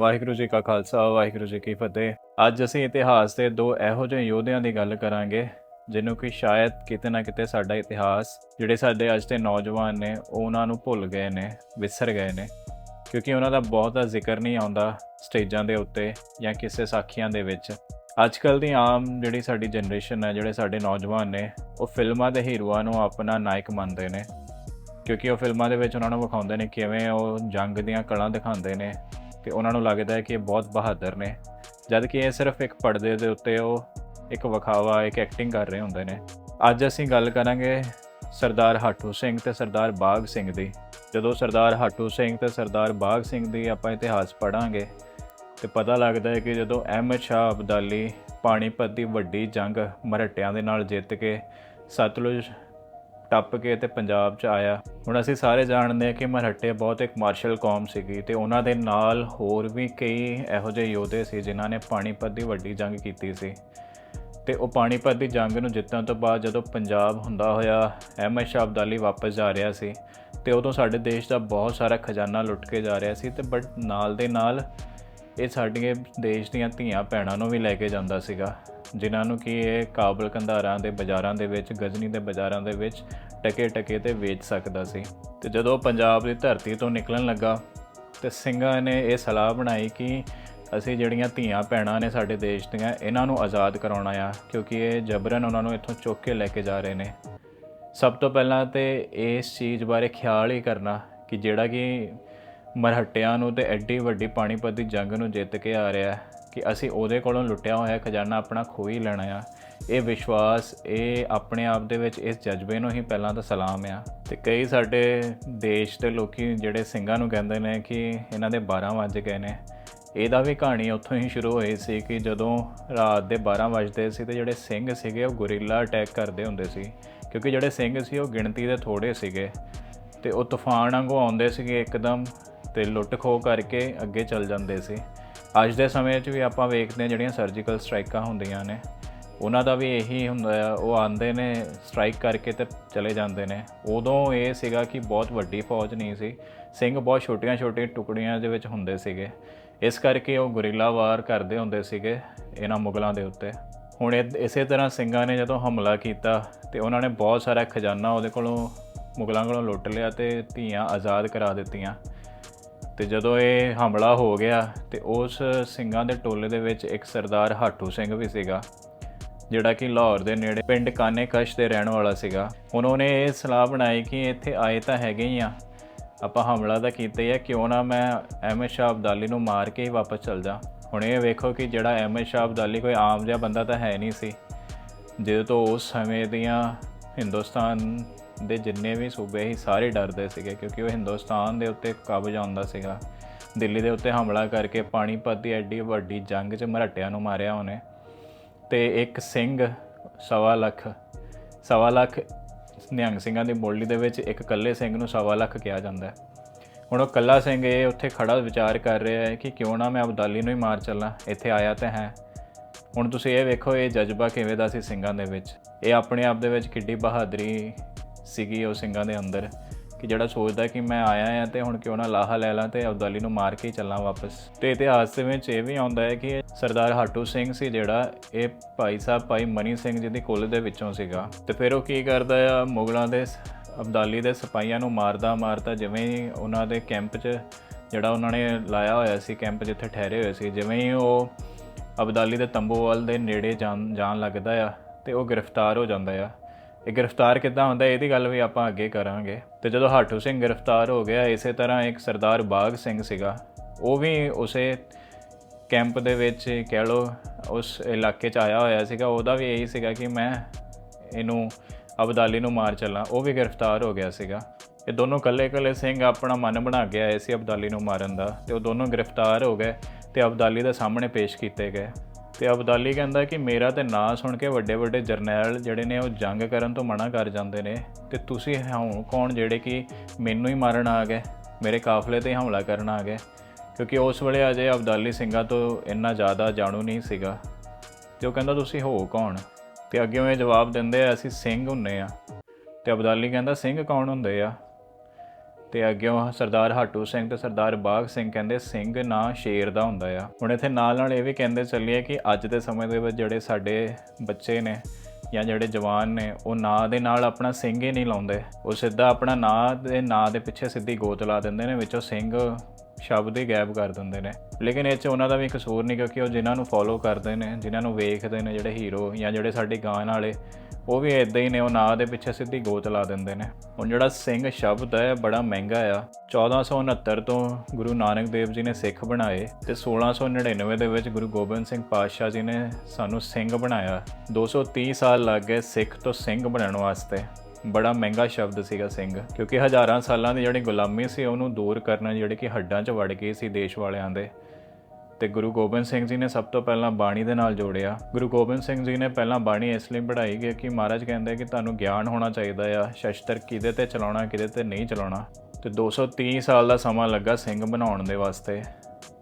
ਵਾਹਿਗੁਰੂ ਜੀ ਕਾ ਖਾਲਸਾ, ਵਾਹਿਗੁਰੂ ਜੀ ਕੀ ਫਤਿਹ। ਅੱਜ ਅਸੀਂ ਇਤਿਹਾਸ ਦੇ ਦੋ ਇਹੋ ਜਿਹੇ ਯੋਧਿਆਂ ਦੀ ਗੱਲ ਕਰਾਂਗੇ, ਜਿਹਨੂੰ ਕਿ ਸ਼ਾਇਦ ਕਿਤੇ ਨਾ ਕਿਤੇ ਸਾਡਾ ਇਤਿਹਾਸ, ਜਿਹੜੇ ਸਾਡੇ ਅੱਜ ਦੇ ਨੌਜਵਾਨ ਨੇ ਉਹ ਉਹਨਾਂ ਨੂੰ ਭੁੱਲ ਗਏ ਨੇ, ਵਿਸਰ ਗਏ ਨੇ। ਕਿਉਂਕਿ ਉਹਨਾਂ ਦਾ ਬਹੁਤਾ ਜ਼ਿਕਰ ਨਹੀਂ ਆਉਂਦਾ ਸਟੇਜਾਂ ਦੇ ਉੱਤੇ ਜਾਂ ਕਿਸੇ ਸਾਖੀਆਂ ਦੇ ਵਿੱਚ। ਅੱਜ ਕੱਲ ਦੀ ਆਮ ਜਿਹੜੀ ਸਾਡੀ ਜਨਰੇਸ਼ਨ ਹੈ, ਜਿਹੜੇ ਸਾਡੇ ਨੌਜਵਾਨ ਨੇ, ਉਹ ਫਿਲਮਾਂ ਦੇ ਹੀਰੋਆਂ ਨੂੰ ਆਪਣਾ ਨਾਇਕ ਮੰਨਦੇ ਨੇ। ਕਿਉਂਕਿ ਉਹ ਫਿਲਮਾਂ ਦੇ ਵਿੱਚ ਉਹਨਾਂ ਨੂੰ ਵਿਖਾਉਂਦੇ ਨੇ ਕਿਵੇਂ ਉਹ ਜੰਗ ਦੀਆਂ ਕਲਾਂ ਦਿਖਾਉਂਦੇ ਨੇ ਤੇ ਉਹਨਾਂ ਨੂੰ ਲੱਗਦਾ ਹੈ ਕਿ ਇਹ ਬਹੁਤ ਬਹਾਦਰ ਨੇ। ਜਦ ਕਿ ਇਹ ਸਿਰਫ ਇੱਕ ਪਰਦੇ ਦੇ ਉੱਤੇ ਉਹ ਇੱਕ ਵਿਖਾਵਾ, ਇੱਕ ਐਕਟਿੰਗ ਕਰ ਰਹੇ ਹੁੰਦੇ ਨੇ। ਅੱਜ ਅਸੀਂ ਗੱਲ ਕਰਾਂਗੇ ਸਰਦਾਰ ਹਾਟੂ ਸਿੰਘ ਤੇ ਸਰਦਾਰ ਬਾਗ ਸਿੰਘ ਦੀ। ਜਦੋਂ ਸਰਦਾਰ ਹਾਟੂ ਸਿੰਘ ਤੇ ਸਰਦਾਰ ਬਾਗ ਸਿੰਘ ਦੀ ਆਪਾਂ ਇਤਿਹਾਸ ਪੜਾਂਗੇ ਤੇ ਪਤਾ ਲੱਗਦਾ ਹੈ ਕਿ ਜਦੋਂ ਅਹਿਮਦ ਸ਼ਾਹ ਅਬਦਾਲੀ ਪਾਣੀਪਤ ਦੀ ਵੱਡੀ ਜੰਗ ਮਰਹੱਟਿਆਂ ਦੇ ਨਾਲ ਜਿੱਤ ਕੇ ਸਤਲੁਜ ਟੱਪ ਕੇ ਤੇ ਪੰਜਾਬ 'ਚ ਆਇਆ। ਹੁਣ ਅਸੀਂ ਸਾਰੇ ਜਾਣਦੇ ਹਾਂ ਕਿ ਮਰਹੱਟੇ ਬਹੁਤ ਇੱਕ ਮਾਰਸ਼ਲ ਕੌਮ ਸੀਗੀ ਤੇ ਉਹਨਾਂ ਦੇ ਨਾਲ ਹੋਰ ਵੀ ਕਈ ਇਹੋ ਜਿਹੇ ਯੋਧੇ ਸੀ ਜਿਨ੍ਹਾਂ ਨੇ ਪਾਣੀਪਤ ਦੀ ਵੱਡੀ ਜੰਗ ਕੀਤੀ ਸੀ। ਤੇ ਉਹ ਪਾਣੀਪਤ ਦੀ ਜੰਗ ਨੂੰ ਜਿੱਤਣ ਤੋਂ ਬਾਅਦ ਜਦੋਂ ਪੰਜਾਬ ਹੁੰਦਾ ਹੋਇਆ, ਅਹਿਮਦ ਸ਼ਾਹ ਅਬਦਾਲੀ ਵਾਪਸ ਜਾ ਰਿਹਾ ਸੀ ਤੇ ਉਦੋਂ ਸਾਡੇ ਦੇਸ਼ ਦਾ ਬਹੁਤ ਸਾਰਾ ਖਜ਼ਾਨਾ ਲੁੱਟ ਕੇ ਜਾ ਰਿਹਾ ਸੀ ਤੇ ਬਟ ਨਾਲ ਦੇ ਨਾਲ ਇਹ ਸਾਡੀਆਂ ਦੇਸ਼ ਦੀਆਂ ਧੀਆਂ ਭੈਣਾਂ ਨੂੰ ਵੀ ਲੈ ਕੇ ਜਾਂਦਾ ਸੀਗਾ, ਜਿਨ੍ਹਾਂ ਨੂੰ ਕਿ ਇਹ ਕਾਬਲ ਕੰਧਾਰਾਂ ਦੇ ਬਾਜ਼ਾਰਾਂ ਦੇ ਵਿੱਚ, ਗਜ਼ਨੀ ਦੇ ਬਾਜ਼ਾਰਾਂ ਦੇ ਵਿੱਚ ਟਕੇ ਟਕੇ ਤੇ ਵੇਚ ਸਕਦਾ ਸੀ। ਤੇ ਜਦੋਂ ਪੰਜਾਬ ਦੀ ਧਰਤੀ ਤੋਂ ਨਿਕਲਣ ਲੱਗਾ ਤੇ ਸਿੰਘਾਂ ਨੇ ਇਹ ਸਲਾਹ ਬਣਾਈ ਕਿ ਅਸੀਂ ਜਿਹੜੀਆਂ ਧੀਆਂ ਭੈਣਾਂ ਨੇ ਸਾਡੇ ਦੇਸ਼ ਦੀਆਂ, ਇਹਨਾਂ ਨੂੰ ਆਜ਼ਾਦ ਕਰਾਉਣਾ ਆ ਕਿਉਂਕਿ ਇਹ ਜਬਰਨ ਉਹਨਾਂ ਨੂੰ ਇੱਥੋਂ ਚੁੱਕ ਕੇ ਲੈ ਕੇ ਜਾ ਰਹੇ ਨੇ। ਸਭ ਤੋਂ ਪਹਿਲਾਂ ਤੇ ਇਸ ਚੀਜ਼ ਬਾਰੇ ਖਿਆਲ ਹੀ ਕਰਨਾ ਕਿ ਜਿਹੜਾ ਕਿ ਮਰਹੱਟਿਆਂ ਨੂੰ ਤੇ ਐਡੀ ਵੱਡੀ ਪਾਣੀਪਤ ਦੀ ਜੰਗ ਨੂੰ ਜਿੱਤ ਕੇ ਆ ਰਿਹਾ ਕਿ ਅਸੀਂ ਉਹਦੇ ਕੋਲੋਂ ਲੁੱਟਿਆ ਹੋਇਆ ਖਜ਼ਾਨਾ ਆਪਣਾ ਖੋਹ ਹੀ ਲੈਣਾ ਆ। ਇਹ ਵਿਸ਼ਵਾਸ, ਇਹ ਆਪਣੇ ਆਪ ਦੇ ਵਿੱਚ ਇਸ ਜਜ਼ਬੇ ਨੂੰ ਹੀ ਪਹਿਲਾਂ ਤਾਂ ਸਲਾਮ ਆ। ਤੇ ਕਈ ਸਾਡੇ ਦੇਸ਼ ਦੇ ਲੋਕੀ ਜਿਹੜੇ ਸਿੰਘਾਂ ਨੂੰ ਕਹਿੰਦੇ ਨੇ ਕਿ ਇਹਨਾਂ ਦੇ 12 ਵੱਜ ਗਏ ਨੇ। ਇਹਦਾ ਵੀ ਕਹਾਣੀ ਉੱਥੋਂ ਹੀ ਸ਼ੁਰੂ ਹੋਈ ਸੀ ਕਿ ਜਦੋਂ ਰਾਤ ਦੇ 12 ਵਜਦੇ ਸੀ ਤੇ ਜਿਹੜੇ ਸਿੰਘ ਸੀਗੇ ਉਹ ਗੁਰੀਲਾ ਅਟੈਕ ਕਰਦੇ ਹੁੰਦੇ ਸੀ। ਕਿਉਂਕਿ ਜਿਹੜੇ ਸਿੰਘ ਸੀ ਉਹ ਗਿਣਤੀ ਦੇ ਥੋੜੇ ਸੀਗੇ। ਤੇ ਉਹ ਤੂਫਾਨ ਵਾਂਗੂ ਆਉਂਦੇ ਸੀਗੇ ਇੱਕਦਮ। ਤੇ ਲੁੱਟ ਖੋਹ ਕਰਕੇ ਅੱਗੇ ਚੱਲ ਜਾਂਦੇ ਸੀ। ਅੱਜ ਦੇ ਸਮੇਂ 'ਚ ਵੀ ਆਪਾਂ ਵੇਖਦੇ ਹਾਂ ਜਿਹੜੀਆਂ ਸਰਜੀਕਲ ਸਟ੍ਰਾਈਕਾਂ ਹੁੰਦੀਆਂ ਨੇ, ਉਹਨਾਂ ਦਾ ਵੀ ਇਹੀ ਹੁੰਦਾ ਆ, ਉਹ ਆਂਦੇ ਨੇ ਸਟ੍ਰਾਈਕ ਕਰਕੇ ਤੇ ਚਲੇ ਜਾਂਦੇ ਨੇ। ਉਦੋਂ ਇਹ ਸੀਗਾ ਕਿ ਬਹੁਤ ਵੱਡੀ ਫੌਜ ਨਹੀਂ ਸੀ, ਸਿੰਘ ਬਹੁਤ ਛੋਟੀਆਂ-ਛੋਟੀਆਂ ਟੁਕੜੀਆਂ ਦੇ ਵਿੱਚ ਹੁੰਦੇ ਸੀਗੇ। ਇਸ ਕਰਕੇ ਉਹ ਗੁਰੀਲਾ ਵਾਰ ਕਰਦੇ ਹੁੰਦੇ ਸੀਗੇ ਇਹਨਾਂ ਮੁਗਲਾਂ ਦੇ ਉੱਤੇ। ਹੁਣ ਇਹ- ਇਸੇ ਤਰ੍ਹਾਂ ਸਿੰਘਾਂ ਨੇ ਜਦੋਂ ਹਮਲਾ ਕੀਤਾ ਤੇ ਉਹਨਾਂ ਨੇ ਬਹੁਤ ਸਾਰਾ ਖਜ਼ਾਨਾ ਉਹਦੇ ਕੋਲੋਂ ਮੁਗਲਾਂ ਕੋਲੋਂ ਲੁੱਟ ਲਿਆ ਤੇ ਧੀਆਂ ਆਜ਼ਾਦ ਕਰਾ ਦਿੱਤੀਆਂ। ਤੇ ਜਦੋਂ ਇਹ ਹਮਲਾ ਹੋ ਗਿਆ ਤੇ ਉਸ ਸਿੰਘਾਂ ਦੇ ਟੋਲੇ ਦੇ ਵਿੱਚ ਇੱਕ ਸਰਦਾਰ ਹਾਟੂ ਸਿੰਘ ਵੀ ਸੀਗਾ, ਜਿਹੜਾ ਕਿ ਲਾਹੌਰ ਦੇ ਨੇੜੇ ਪਿੰਡ ਕਾਨੇ ਕਸ਼ ਦੇ ਰਹਿਣ ਵਾਲਾ ਸੀਗਾ। ਹੁਣ ਉਹਨੇ ਇਹ ਸਲਾਹ ਬਣਾਈ ਕਿ ਇੱਥੇ ਆਏ ਤਾਂ ਹੈਗੇ ਹੀ ਆ। ਆਪਾਂ ਹਮਲਾ ਤਾਂ ਕੀਤਾ ਹੀ ਆ, ਕਿਉਂ ਨਾ ਮੈਂ ਅਹਿਮਦ ਸ਼ਾਹ ਅਬਦਾਲੀ ਨੂੰ ਮਾਰ ਕੇ ਹੀ ਵਾਪਸ ਚਲ ਜਾ। ਹੁਣ ਇਹ ਵੇਖੋ ਕਿ ਜਿਹੜਾ ਅਹਿਮਦ ਸ਼ਾਹ ਅਬਦਾਲੀ ਕੋਈ ਆਮ ਜਿਹਾ ਬੰਦਾ ਤਾਂ ਹੈ ਨਹੀਂ ਸੀ। ਜਿਹਦੇ ਤੋਂ ਉਸ ਸਮੇਂ ਦੀਆਂ ਹਿੰਦੁਸਤਾਨ ਦੇ ਜਿੰਨੇ ਵੀ ਸੂਬੇ ਸੀ, ਸਾਰੇ ਡਰਦੇ ਸੀਗੇ ਕਿਉਂਕਿ ਉਹ ਹਿੰਦੁਸਤਾਨ ਦੇ ਉੱਤੇ ਕਾਬਜ਼ ਆਉਂਦਾ ਸੀਗਾ। ਦਿੱਲੀ ਦੇ ਉੱਤੇ ਹਮਲਾ ਕਰਕੇ ਪਾਣੀਪਤ ਦੀ ਐਡੀ ਵੱਡੀ ਜੰਗ 'ਚ ਮਰਾਠਿਆਂ ਨੂੰ ਮਾਰਿਆ ਉਹਨੇ। ਤੇ ਇੱਕ ਸਿੰਘ ਸਵਾ ਲੱਖ ਸਵਾ ਲੱਖ ਨਿਹੰਗ ਸਿੰਘਾਂ ਦੀ ਬੋਲੀ ਦੇ ਵਿੱਚ ਇੱਕ ਇਕੱਲੇ ਸਿੰਘ ਨੂੰ ਸਵਾ ਲੱਖ ਕਿਹਾ ਜਾਂਦਾ ਹੈ। ਹੁਣ ਉਹ ਇਕੱਲਾ ਸਿੰਘ ਇਹ ਉੱਥੇ ਖੜਾ ਵਿਚਾਰ ਕਰ ਰਿਹਾ ਹੈ ਕਿ ਕਿਉਂ ਨਾ ਮੈਂ ਅਬਦਾਲੀ ਨੂੰ ਹੀ ਮਾਰ ਚੱਲਾਂ, ਇੱਥੇ ਆਇਆ ਤਾਂ ਹੈ। ਹੁਣ ਤੁਸੀਂ ਇਹ ਵੇਖੋ, ਇਹ ਜਜ਼ਬਾ ਕਿਵੇਂ ਦਾ ਸੀ ਸਿੰਘਾਂ ਦੇ ਵਿੱਚ। ਇਹ ਆਪਣੇ ਆਪ ਦੇ ਵਿੱਚ ਕਿੱਡੀ ਬਹਾਦਰੀ ਸੀਗੀ ਉਹ ਸਿੰਘਾਂ ਦੇ ਅੰਦਰ, ਕਿ ਜਿਹੜਾ ਸੋਚਦਾ ਕਿ ਮੈਂ ਆਇਆ ਆ ਤੇ ਹੁਣ ਕਿਉਂ ਨਾ ਲਾਹਾ ਲੈ ਲਾਂ ਤੇ ਅਬਦਾਲੀ ਨੂੰ ਮਾਰ ਕੇ ਹੀ ਚੱਲਾਂ ਵਾਪਸ। ਤੇ ਇਤਿਹਾਸ ਦੇ ਵਿੱਚ ਇਹ ਵੀ ਆਉਂਦਾ ਹੈ ਕਿ ਸਰਦਾਰ ਹਾਟੂ ਸਿੰਘ ਸੀ ਜਿਹੜਾ, ਇਹ ਭਾਈ ਸਾਹਿਬ ਭਾਈ ਮਨੀ ਸਿੰਘ ਜੀ ਦੀ ਕੁੱਲ ਦੇ ਵਿੱਚੋਂ ਸੀਗਾ। ਤੇ ਫਿਰ ਉਹ ਕੀ ਕਰਦਾ ਆ, ਮੁਗਲਾਂ ਦੇ ਅਬਦਾਲੀ ਦੇ ਸਿਪਾਹੀਆਂ ਨੂੰ ਮਾਰਦਾ ਮਾਰਦਾ ਜਿਵੇਂ ਹੀ ਉਹਨਾਂ ਦੇ ਕੈਂਪ 'ਚ ਜਿਹੜਾ ਉਹਨਾਂ ਨੇ ਲਾਇਆ ਹੋਇਆ ਸੀ, ਕੈਂਪ ਜਿੱਥੇ ਠਹਿਰੇ ਹੋਏ ਸੀ, ਜਿਵੇਂ ਹੀ ਉਹ ਅਬਦਾਲੀ ਦੇ ਤੰਬੂਵਾਲ ਦੇ ਨੇੜੇ ਜਾਣ ਜਾਣ ਲੱਗਦਾ ਆ ਤੇ ਉਹ ਗ੍ਰਿਫਤਾਰ ਹੋ ਜਾਂਦਾ ਆ। ਇਹ ਗ੍ਰਿਫਤਾਰ ਕਿੱਦਾਂ ਹੁੰਦਾ, ਇਹਦੀ ਗੱਲ ਵੀ ਆਪਾਂ ਅੱਗੇ ਕਰਾਂਗੇ। ਤੇ ਜਦੋਂ ਹਾਟੂ ਸਿੰਘ ਗ੍ਰਿਫਤਾਰ ਹੋ ਗਿਆ, ਇਸੇ ਤਰ੍ਹਾਂ ਇੱਕ ਸਰਦਾਰ ਬਾਗ ਸਿੰਘ ਸੀਗਾ। ਉਹ ਵੀ ਉਸੇ ਕੈਂਪ ਦੇ ਵਿੱਚ ਕਹਿ ਲਓ, ਉਸ ਇਲਾਕੇ 'ਚ ਆਇਆ ਹੋਇਆ ਸੀਗਾ। ਉਹਦਾ ਵੀ ਇਹੀ ਸੀਗਾ ਕਿ ਮੈਂ ਇਹਨੂੰ, ਅਬਦਾਲੀ ਨੂੰ ਮਾਰ ਚੱਲਾਂ। ਉਹ ਵੀ ਗ੍ਰਿਫਤਾਰ ਹੋ ਗਿਆ ਸੀਗਾ। ਇਹ ਦੋਨੋਂ ਕੱਲੇ-ਕੱਲੇ ਸਿੰਘ ਆਪਣਾ ਮਨ ਬਣਾ ਕੇ ਆਏ ਸੀ ਅਬਦਾਲੀ ਨੂੰ ਮਾਰਨ ਦਾ। ਤੇ ਉਹ ਦੋਨੋਂ ਗ੍ਰਿਫਤਾਰ ਹੋ ਗਏ ਤੇ ਅਬਦਾਲੀ ਦੇ ਸਾਹਮਣੇ ਪੇਸ਼ ਕੀਤੇ ਗਏ। ਤੇ ਅਬਦਾਲੀ ਕਹਿੰਦਾ ਕਿ ਮੇਰਾ ਤੇ ਨਾਂ ਸੁਣ ਕੇ ਵੱਡੇ ਵੱਡੇ ਜਰਨੈਲ ਜਿਹੜੇ ਨੇ ਉਹ ਜੰਗ ਕਰਨ ਤੋਂ ਮਨਾ ਕਰ ਜਾਂਦੇ ਨੇ। ਤੇ ਤੁਸੀਂ ਹੁਣ ਕੌਣ ਜਿਹੜੇ ਕਿ ਮੈਨੂੰ ਹੀ ਮਾਰਨ ਆ ਗਏ, ਮੇਰੇ ਕਾਫਲੇ ਤੇ ਹਮਲਾ ਕਰਨ ਆ ਗਏ? ਕਿਉਂਕਿ ਉਸ ਵੇਲੇ ਅਜੇ ਅਬਦਾਲੀ ਸਿੰਘਾਂ ਤੋਂ ਇੰਨਾ ਜ਼ਿਆਦਾ ਜਾਣੂ ਨਹੀਂ ਸੀਗਾ। ਤੇ ਉਹ ਕਹਿੰਦਾ, ਤੁਸੀਂ ਹੋ ਕੌਣ? ਤੇ ਅੱਗੇ ਉਹ ਇਹ ਜਵਾਬ ਦਿੰਦੇ ਆ, ਅਸੀਂ ਸਿੰਘ ਹੁੰਨੇ ਆ। ਤੇ ਅਬਦਾਲੀ ਕਹਿੰਦਾ, ਸਿੰਘ ਕੌਣ ਹੁੰਦੇ ਆ? ਤੇ ਅੱਗਿਓਂ ਸਰਦਾਰ ਹਾਟੂ ਸਿੰਘ ਤੇ ਸਰਦਾਰ ਬਾਗ ਸਿੰਘ ਕਹਿੰਦੇ, ਸਿੰਘ ਨਾ ਸ਼ੇਰ ਦਾ ਹੁੰਦਾ ਆ। ਹੁਣ ਇੱਥੇ ਨਾਲ ਨਾਲ ਇਹ ਵੀ ਕਹਿੰਦੇ ਚੱਲੀਏ ਕਿ ਅੱਜ ਦੇ ਸਮੇਂ ਦੇ ਵਿੱਚ ਜਿਹੜੇ ਸਾਡੇ ਬੱਚੇ ਨੇ ਜਾਂ ਜਿਹੜੇ ਜਵਾਨ ਨੇ, ਉਹ ਨਾਂ ਦੇ ਨਾਲ ਆਪਣਾ ਸਿੰਘ ਹੀ ਨਹੀਂ ਲਾਉਂਦੇ। ਉਹ ਸਿੱਧਾ ਆਪਣਾ ਨਾਂ ਦੇ ਨਾਂ ਦੇ ਪਿੱਛੇ ਸਿੱਧੀ ਗੋਤ ਲਾ ਦਿੰਦੇ ਨੇ, ਵਿੱਚੋਂ ਸਿੰਘ ਸ਼ਬਦ ਹੀ ਗਾਇਬ ਕਰ ਦਿੰਦੇ ਨੇ। ਲੇਕਿਨ ਇਹ ਚ ਉਹਨਾਂ ਦਾ ਵੀ ਕਸੂਰ ਨਹੀਂ ਕਿਉਂਕਿ ਉਹ ਜਿਨ੍ਹਾਂ ਨੂੰ ਫੋਲੋ ਕਰਦੇ ਨੇ, ਜਿਨ੍ਹਾਂ ਨੂੰ ਵੇਖਦੇ ਨੇ ਜਿਹੜੇ ਹੀਰੋ ਜਾਂ ਜਿਹੜੇ ਸਾਡੇ ਗਾਣ ਵਾਲੇ, ਉਹ ਵੀ ਇਦਾਂ ਹੀ ਨੇ, ਉਹ ਨਾਂ ਦੇ ਪਿੱਛੇ ਸਿੱਧੀ ਗੋਤ ਲਾ ਦਿੰਦੇ ਨੇ। ਹੁਣ ਜਿਹੜਾ ਸਿੰਘ ਸ਼ਬਦ ਹੈ, ਬੜਾ ਮਹਿੰਗਾ ਆ। 1469 ਤੋਂ ਗੁਰੂ ਨਾਨਕ ਦੇਵ ਜੀ ਨੇ ਸਿੱਖ ਬਣਾਏ ਤੇ 1699 ਦੇ ਵਿੱਚ ਗੁਰੂ ਗੋਬਿੰਦ ਸਿੰਘ ਪਾਤਸ਼ਾਹ ਜੀ ਨੇ ਸਾਨੂੰ ਸਿੰਘ ਬਣਾਇਆ। 230 ਸਾਲ ਲੱਗ ਗਏ ਸਿੱਖ ਤੋਂ ਸਿੰਘ ਬਣਨ ਵਾਸਤੇ। ਬੜਾ ਮਹਿੰਗਾ ਸ਼ਬਦ ਸੀਗਾ ਸਿੰਘ, ਕਿਉਂਕਿ ਹਜ਼ਾਰਾਂ ਸਾਲਾਂ ਦੀ ਜਿਹੜੀ ਗੁਲਾਮੀ ਸੀ, ਉਹਨੂੰ ਦੂਰ ਕਰਨਾ ਜਿਹੜੇ ਕਿ ਹੱਡਾਂ 'ਚ ਵੜ ਗਏ ਸੀ ਦੇਸ਼ ਵਾਲਿਆਂ ਦੇ। ਤੇ ਗੁਰੂ ਗੋਬਿੰਦ ਸਿੰਘ ਜੀ ਨੇ ਸਭ ਤੋਂ ਪਹਿਲਾਂ ਬਾਣੀ ਦੇ ਨਾਲ ਜੋੜਿਆ। ਗੁਰੂ ਗੋਬਿੰਦ ਸਿੰਘ ਜੀ ਨੇ ਪਹਿਲਾਂ ਬਾਣੀ ਇਸ ਲਈ ਪੜ੍ਹਾਈ ਗਈ ਕਿ ਮਹਾਰਾਜ ਕਹਿੰਦੇ ਕਿ ਤੁਹਾਨੂੰ ਗਿਆਨ ਹੋਣਾ ਚਾਹੀਦਾ ਆ, ਸ਼ਸਤਰ ਕਿਹਦੇ ਤੇ ਚਲਾਉਣਾ, ਕਿਹਦੇ ਤੇ ਨਹੀਂ ਚਲਾਉਣਾ। ਤੇ 230 ਸਾਲ ਦਾ ਸਮਾਂ ਲੱਗਾ ਸਿੰਘ ਬਣਾਉਣ ਦੇ ਵਾਸਤੇ।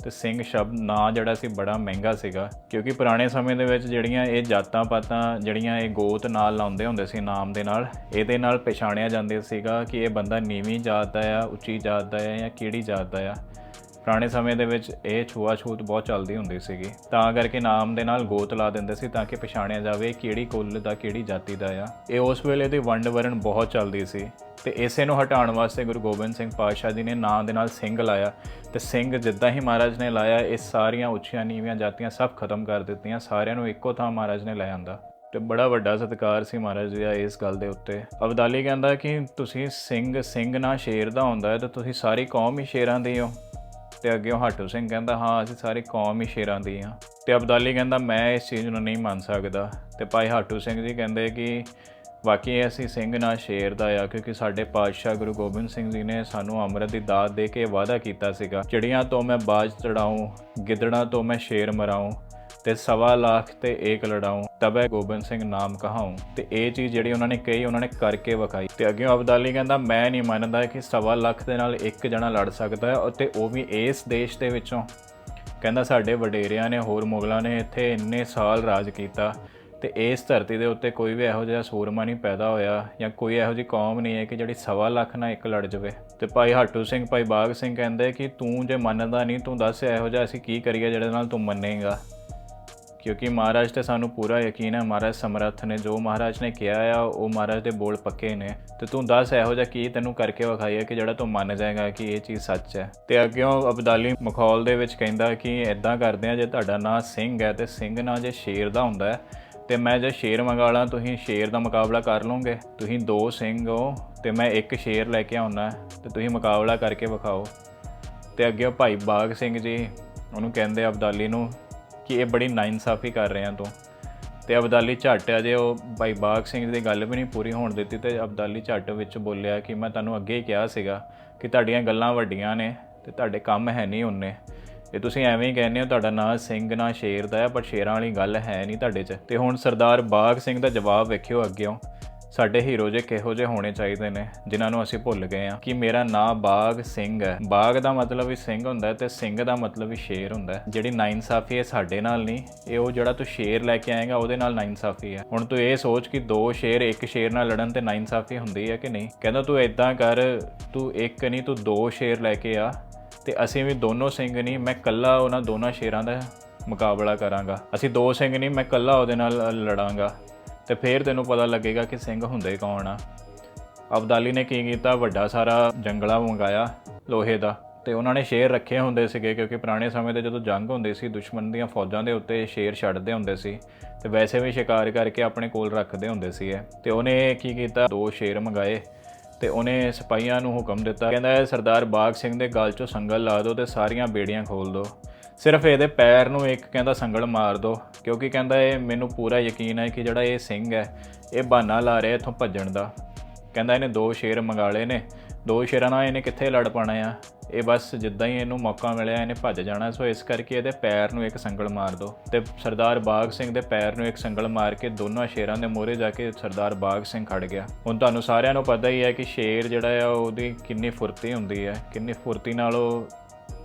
ਤੇ ਸਿੰਘ ਸ਼ਬਦ ਨਾਂ ਜਿਹੜਾ ਸੀ ਬੜਾ ਮਹਿੰਗਾ ਸੀਗਾ, ਕਿਉਂਕਿ ਪੁਰਾਣੇ ਸਮੇਂ ਦੇ ਵਿੱਚ ਜਿਹੜੀਆਂ ਇਹ ਜਾਤਾਂ ਪਾਤਾਂ, ਜਿਹੜੀਆਂ ਇਹ ਗੋਤ ਨਾਲ ਲਾਉਂਦੇ ਹੁੰਦੇ ਸੀ ਨਾਮ ਦੇ ਨਾਲ, ਇਹਦੇ ਨਾਲ ਪਛਾਣਿਆ ਜਾਂਦਾ ਸੀਗਾ ਕਿ ਇਹ ਬੰਦਾ ਨੀਵੀਂ ਜਾਤ ਦਾ ਆ, ਉੱਚੀ ਜਾਤ ਦਾ ਆ ਜਾਂ ਕਿਹੜੀ ਜਾਤ ਦਾ ਆ। ਪੁਰਾਣੇ ਸਮੇਂ ਦੇ ਵਿੱਚ ਇਹ ਛੂਆ-ਛੂਤ ਬਹੁਤ ਚੱਲਦੀ ਹੁੰਦੀ ਸੀਗੀ। ਤਾਂ ਕਰਕੇ ਨਾਮ ਦੇ ਨਾਲ ਗੋਤ ਲਾ ਦਿੰਦੇ ਸੀ ਤਾਂ ਕਿ ਪਛਾਣਿਆ ਜਾਵੇ ਕਿਹੜੀ ਕੁੱਲ ਦਾ ਕਿਹੜੀ ਜਾਤੀ ਦਾ ਆ। ਇਹ ਉਸ ਵੇਲੇ ਦੀ ਵੰਡ ਵਰਨ ਬਹੁਤ ਚੱਲਦੀ ਸੀ। ਤੇ ਇਸੇ ਨੂੰ ਹਟਾਉਣ ਵਾਸਤੇ ਗੁਰੂ ਗੋਬਿੰਦ ਸਿੰਘ ਪਾਤਸ਼ਾਹ ਜੀ ਨੇ ਨਾਂ ਦੇ ਨਾਲ ਸਿੰਘ ਲਾਇਆ ਤੇ ਸਿੰਘ ਜਿੱਦਾਂ ਹੀ ਮਹਾਰਾਜ ਨੇ ਲਾਇਆ, ਇਹ ਸਾਰੀਆਂ ਉੱਚੀਆਂ, ਨੀਵੀਆਂ ਜਾਤੀਆਂ ਸਭ ਖਤਮ ਕਰ ਦਿੱਤੀਆਂ, ਸਾਰਿਆਂ ਨੂੰ ਇੱਕੋ ਥਾਂ ਮਹਾਰਾਜ ਨੇ ਲੈ ਆਂਦਾ। ਤੇ ਬੜਾ ਵੱਡਾ ਸਤਿਕਾਰ ਸੀ ਮਹਾਰਾਜ ਜੀ ਦਾ ਇਸ ਗੱਲ ਦੇ ਉੱਤੇ। ਅਬਦਾਲੀ ਕਹਿੰਦਾ ਕਿ ਤੁਸੀਂ ਸਿੰਘ ਸਿੰਘ ਨਾ ਸ਼ੇਰ ਦਾ ਹੁੰਦਾ ਹੈ ਤੇ ਤੁਸੀਂ ਸਾਰੀ ਕੌਮ ਹੀ ਸ਼ੇਰਾਂ ਦੀ ਹੋ। ਤੇ ਅੱਗੇ ਹਾਟੂ ਸਿੰਘ ਕਹਿੰਦਾ, ਹਾਂ, ਅਸੀਂ ਸਾਰੀ ਕੌਮ ਹੀ ਸ਼ੇਰਾਂ ਦੀ ਹਾਂ। ਤੇ ਅਬਦਾਲੀ ਕਹਿੰਦਾ, ਮੈਂ ਇਸ ਚੀਜ਼ ਨੂੰ ਨਹੀਂ ਮੰਨ ਸਕਦਾ। ਤੇ ਭਾਈ ਹਾਟੂ ਸਿੰਘ ਜੀ ਕਹਿੰਦੇ ਕਿ ਵਾਕਈ ਅਸੀਂ ਸਿੰਘ ਨਾ ਸ਼ੇਰ ਦਾ ਆ, ਕਿਉਂਕਿ ਸਾਡੇ ਪਾਤਸ਼ਾਹ ਗੁਰੂ ਗੋਬਿੰਦ ਸਿੰਘ ਜੀ ਨੇ ਸਾਨੂੰ ਅੰਮ੍ਰਿਤ ਦੀ ਦਾਤ ਦੇ ਕੇ ਵਾਅਦਾ ਕੀਤਾ ਸੀਗਾ। ਚਿੜੀਆਂ ਤੋਂ ਮੈਂ ਬਾਜ ਚੜਾਉਂ, ਗਿੱਦੜਾਂ ਤੋਂ ਮੈਂ ਸ਼ੇਰ ਮਰਾਉਂ ਤੇ ਸਵਾ ਲੱਖ ਤੇ ਏਕ ਲੜਾਉਂ, ਤਬੈ ਗੋਬਿੰਦ ਸਿੰਘ ਨਾਮ ਕਹਾਉਂ ਤੇ ਇਹ ਚੀਜ਼ ਜਿਹੜੀ ਉਹਨਾਂ ਨੇ ਕਹੀ, ਉਹਨਾਂ ਨੇ ਕਰਕੇ ਵਿਖਾਈ। ਤੇ ਅੱਗੇ ਅਬਦਾਲੀ ਕਹਿੰਦਾ, ਮੈਂ ਨਹੀਂ ਮੰਨਦਾ ਕਿ ਸਵਾ ਲੱਖ ਦੇ ਨਾਲ ਇੱਕ ਜਣਾ ਲੜ ਸਕਦਾ ਹੈ ਅਤੇ ਉਹ ਵੀ ਇਸ ਦੇਸ਼ ਦੇ ਵਿੱਚੋਂ। ਕਹਿੰਦਾ, ਸਾਡੇ ਵਡੇਰਿਆਂ ਨੇ, ਹੋਰ ਮੁਗਲਾਂ ਨੇ ਇੱਥੇ ਇੰਨੇ ਸਾਲ ਰਾਜ ਕੀਤਾ ਤੇ ਇਸ ਧਰਤੀ ਦੇ ਉੱਤੇ ਕੋਈ ਵੀ ਇਹੋ ਜਿਹਾ ਸੂਰਮਾ ਨਹੀਂ ਪੈਦਾ ਹੋਇਆ ਜਾਂ ਕੋਈ ਇਹੋ ਜਿਹੀ ਕੌਮ ਨਹੀਂ ਹੈ ਕਿ ਜਿਹੜੀ ਸਵਾ ਲੱਖ ਨਾਲ ਇੱਕ ਲੜ ਜਾਵੇ। ਤੇ ਭਾਈ ਹਾਟੂ ਸਿੰਘ, ਭਾਈ ਬਾਗ ਸਿੰਘ ਕਹਿੰਦੇ ਕਿ ਤੂੰ ਜੇ ਮੰਨਦਾ ਨਹੀਂ, ਤੂੰ ਦੱਸ ਇਹੋ ਜਿਹਾ ਅਸੀਂ ਕੀ ਕਰੀਏ ਜਿਹੜੇ ਨਾਲ ਤੂੰ ਮੰਨੇਗਾ? ਕਿਉਂਕਿ ਮਹਾਰਾਜ ਤੇ ਸਾਨੂੰ ਪੂਰਾ ਯਕੀਨ ਹੈ, ਮਹਾਰਾਜ ਸਮਰੱਥ ਨੇ, ਜੋ ਮਹਾਰਾਜ ਨੇ ਕਿਹਾ ਆ, ਉਹ ਮਹਾਰਾਜ ਦੇ ਬੋਲ ਪੱਕੇ ਨੇ। ਤੇ ਤੂੰ ਦੱਸ ਇਹੋ ਜਿਹਾ ਕੀ ਤੈਨੂੰ ਕਰਕੇ ਵਿਖਾਈਏ ਕਿ ਜਿਹੜਾ ਤੂੰ ਮੰਨ ਜਾਏਗਾ ਕਿ ਇਹ ਚੀਜ਼ ਸੱਚ ਹੈ? ਤੇ ਅੱਗਿਓਂ ਅਬਦਾਲੀ ਮਖੌਲ ਦੇ ਵਿੱਚ ਕਹਿੰਦਾ ਕਿ ਇਦਾਂ ਕਰਦੇ ਆ, ਜੇ ਤੁਹਾਡਾ ਨਾਂ ਸਿੰਘ ਹੈ ਤੇ ਸਿੰਘ ਨਾਂ ਜੇ ਸ਼ੇਰ ਦਾ ਹੁੰਦਾ ਹੈ ਤੇ ਮੈਂ ਜੇ ਸ਼ੇਰ ਮੰਗਾ ਲਾਂ, ਤੁਸੀਂ ਸ਼ੇਰ ਦਾ ਮੁਕਾਬਲਾ ਕਰ ਲਓਗੇ। ਤੁਸੀਂ ਦੋ ਸਿੰਘ ਹੋ ਤੇ ਮੈਂ ਇੱਕ ਸ਼ੇਰ ਲੈ ਕੇ ਆਉਣਾ ਤੇ ਤੁਸੀਂ ਮੁਕਾਬਲਾ ਕਰਕੇ ਵਿਖਾਓ। ਤੇ ਅੱਗੇ ਉਹ ਭਾਈ ਬਾਗ ਸਿੰਘ ਜੀ, ਉਹਨੂੰ ਕਹਿੰਦੇ ਅਬਦਾਲੀ ਨੂੰ ਕਿ ਇਹ ਬੜੀ ਨਾਇਨਸਾਫੀ ਕਰ ਰਹੇ ਆ ਤੂੰ। ਤੇ ਅਬਦਾਲੀ ਝੱਟ ਅਜੇ ਉਹ ਭਾਈ ਬਾਗ ਸਿੰਘ ਦੀ ਗੱਲ ਵੀ ਨਹੀਂ ਪੂਰੀ ਹੋਣ ਦਿੱਤੀ ਤੇ ਅਬਦਾਲੀ ਝੱਟ ਵਿੱਚ ਬੋਲਿਆ ਕਿ ਮੈਂ ਤੁਹਾਨੂੰ ਅੱਗੇ ਹੀ ਕਿਹਾ ਸੀਗਾ ਕਿ ਤੁਹਾਡੀਆਂ ਗੱਲਾਂ ਵੱਡੀਆਂ ਨੇ ਤੇ ਤੁਹਾਡੇ ਕੰਮ ਹੈ ਨਹੀਂ ਉਹਨੇ ਇਹ ਤੁਸੀਂ ਐਵੇਂ ਹੀ ਕਹਿੰਦੇ ਹੋ, ਤੁਹਾਡਾ ਨਾਂ ਸਿੰਘ, ਨਾ ਸ਼ੇਰ ਦਾ ਹੈ ਪਰ ਸ਼ੇਰਾਂ ਵਾਲੀ ਗੱਲ ਹੈ ਨਹੀਂ ਤੁਹਾਡੇ 'ਚ। ਤੇ ਹੁਣ ਸਰਦਾਰ ਬਾਗ ਸਿੰਘ ਦਾ ਜਵਾਬ ਵੇਖਿਓ ਅੱਗਿਓਂ। ਸਾਡੇ ਹੀਰੋ ਜੇ ਕਿਹੋ ਜਿਹੇ ਹੋਣੇ ਚਾਹੀਦੇ ਨੇ, ਜਿਨ੍ਹਾਂ ਨੂੰ ਅਸੀਂ ਭੁੱਲ ਗਏ ਆ ਕਿ ਮੇਰਾ ਨਾਂ ਬਾਗ ਸਿੰਘ ਹੈ। ਬਾਗ ਦਾ ਮਤਲਬ ਵੀ ਸਿੰਘ ਹੁੰਦਾ ਹੈ ਤੇ ਸਿੰਘ ਦਾ ਮਤਲਬ ਵੀ ਸ਼ੇਰ ਹੁੰਦਾ ਹੈ। ਜਿਹੜੀ ਨਾਇਨਸਾਫੀ ਹੈ ਸਾਡੇ ਨਾਲ ਨਹੀਂ, ਇਹ ਉਹ ਜਿਹੜਾ ਤੂੰ ਸ਼ੇਰ ਲੈ ਕੇ ਆਏਗਾ, ਉਹਦੇ ਨਾਲ ਨਾਇਨਸਾਫੀ ਹੈ। ਹੁਣ ਤੂੰ ਇਹ ਸੋਚ ਕਿ ਦੋ ਸ਼ੇਰ ਇੱਕ ਸ਼ੇਰ ਨਾਲ ਲੜਨ ਤੇ ਨਾਇਨਸਾਫੀ ਹੁੰਦੀ ਹੈ ਕਿ ਨਹੀਂ? ਕਹਿੰਦਾ ਤੂੰ ਇਦਾਂ ਕਰ, ਤੂੰ ਇੱਕ ਨਹੀਂ, ਤੂੰ ਦੋ ਸ਼ੇਰ ਲੈ ਕੇ ਆ। ਤੇ ਅਸੀਂ ਵੀ ਦੋਨੋਂ ਸਿੰਘ ਨਹੀਂ, ਮੈਂ ਕੱਲਾ ਉਹਨਾਂ ਦੋਨਾਂ ਸ਼ੇਰਾਂ ਦਾ ਮੁਕਾਬਲਾ ਕਰਾਂਗਾ। ਅਸੀਂ ਦੋ ਸਿੰਘ ਨਹੀਂ, ਮੈਂ ਕੱਲਾ ਉਹਦੇ ਨਾਲ ਲੜਾਂਗਾ। ਤੇ ਫੇਰ ਤੈਨੂੰ ਪਤਾ ਲੱਗੇਗਾ ਕਿ ਸਿੰਘ ਹੁੰਦੇ ਕੌਣ ਆ। ਅਬਦਾਲੀ ਨੇ ਕੀ ਕੀਤਾ? ਵੱਡਾ ਸਾਰਾ ਜੰਗਲਾ ਮੰਗਾਇਆ ਲੋਹੇ ਦਾ। ਤੇ ਉਹਨਾਂ ਨੇ ਸ਼ੇਰ ਰੱਖੇ ਹੁੰਦੇ ਸੀਗੇ, ਕਿਉਂਕਿ ਪੁਰਾਣੇ ਸਮੇਂ ਦੇ ਜਦੋਂ ਜੰਗ ਹੁੰਦੀ ਸੀ, ਦੁਸ਼ਮਣ ਦੀਆਂ ਫੌਜਾਂ ਦੇ ਉੱਤੇ ਸ਼ੇਰ ਛੱਡਦੇ ਹੁੰਦੇ ਸੀ। ਤੇ ਵੈਸੇ ਵੀ ਸ਼ਿਕਾਰ ਕਰਕੇ ਆਪਣੇ ਕੋਲ ਰੱਖਦੇ ਹੁੰਦੇ ਸੀ ਇਹ ਤੇ ਉਹਨੇ ਕੀ ਕੀਤਾ? ਦੋ ਸ਼ੇਰ ਮੰਗਾਏ। ਤੇ ਉਹਨੇ ਸਿਪਾਹੀਆਂ ਨੂੰ ਹੁਕਮ ਦਿੱਤਾ। ਕਹਿੰਦਾ ਇਹ ਸਰਦਾਰ ਬਾਗ ਸਿੰਘ ਦੇ ਗਲ 'ਚੋਂ ਸੰਗਲ ਲਾ ਦਿਓ ਤੇ ਸਾਰੀਆਂ ਬੇੜੀਆਂ ਖੋਲ ਦਿਓ। ਸਿਰਫ ਇਹਦੇ ਪੈਰ ਨੂੰ ਇੱਕ ਕਹਿੰਦਾ ਸੰਗਲ ਮਾਰ ਦਿਓ, ਕਿਉਂਕਿ ਕਹਿੰਦਾ ਇਹ ਮੈਨੂੰ ਪੂਰਾ ਯਕੀਨ ਹੈ ਕਿ ਜਿਹੜਾ ਇਹ ਸਿੰਘ ਹੈ, ਇਹ ਬਹਾਨਾ ਲਾ ਰਿਹਾ ਇੱਥੋਂ ਭੱਜਣ ਦਾ। ਕਹਿੰਦਾ ਇਹਨੇ ਦੋ ਸ਼ੇਰ ਮੰਗਾਲੇ ਨੇ ਦੋ ਸ਼ੇਰਾਂ ਨਾਲ ਇਹਨੇ ਕਿੱਥੇ ਲੜ ਪਾਣਾ ਆ? ਇਹ ਬਸ ਜਿੱਦਾਂ ਹੀ ਇਹਨੂੰ ਮੌਕਾ ਮਿਲਿਆ, ਇਹਨੇ ਭੱਜ ਜਾਣਾ। ਸੋ ਇਸ ਕਰਕੇ ਇਹਦੇ ਪੈਰ ਨੂੰ ਇੱਕ ਸੰਗਲ ਮਾਰ ਦਿਓ। ਤੇ ਸਰਦਾਰ ਬਾਗ ਸਿੰਘ ਦੇ ਪੈਰ ਨੂੰ ਇੱਕ ਸੰਗਲ ਮਾਰ ਕੇ ਦੋਨੋਂ ਸ਼ੇਰਾਂ ਦੇ ਮੋਹਰੇ ਜਾ ਕੇ ਸਰਦਾਰ ਬਾਗ ਸਿੰਘ ਖੜ ਗਿਆ। ਹੁਣ ਤੁਹਾਨੂੰ ਸਾਰਿਆਂ ਨੂੰ ਪਤਾ ਹੀ ਹੈ ਕਿ ਸ਼ੇਰ ਜਿਹੜਾ ਆ, ਉਹਦੀ ਕਿੰਨੀ ਫੁਰਤੀ ਹੁੰਦੀ ਹੈ, ਕਿੰਨੀ ਫੁਰਤੀ ਨਾਲ ਉਹ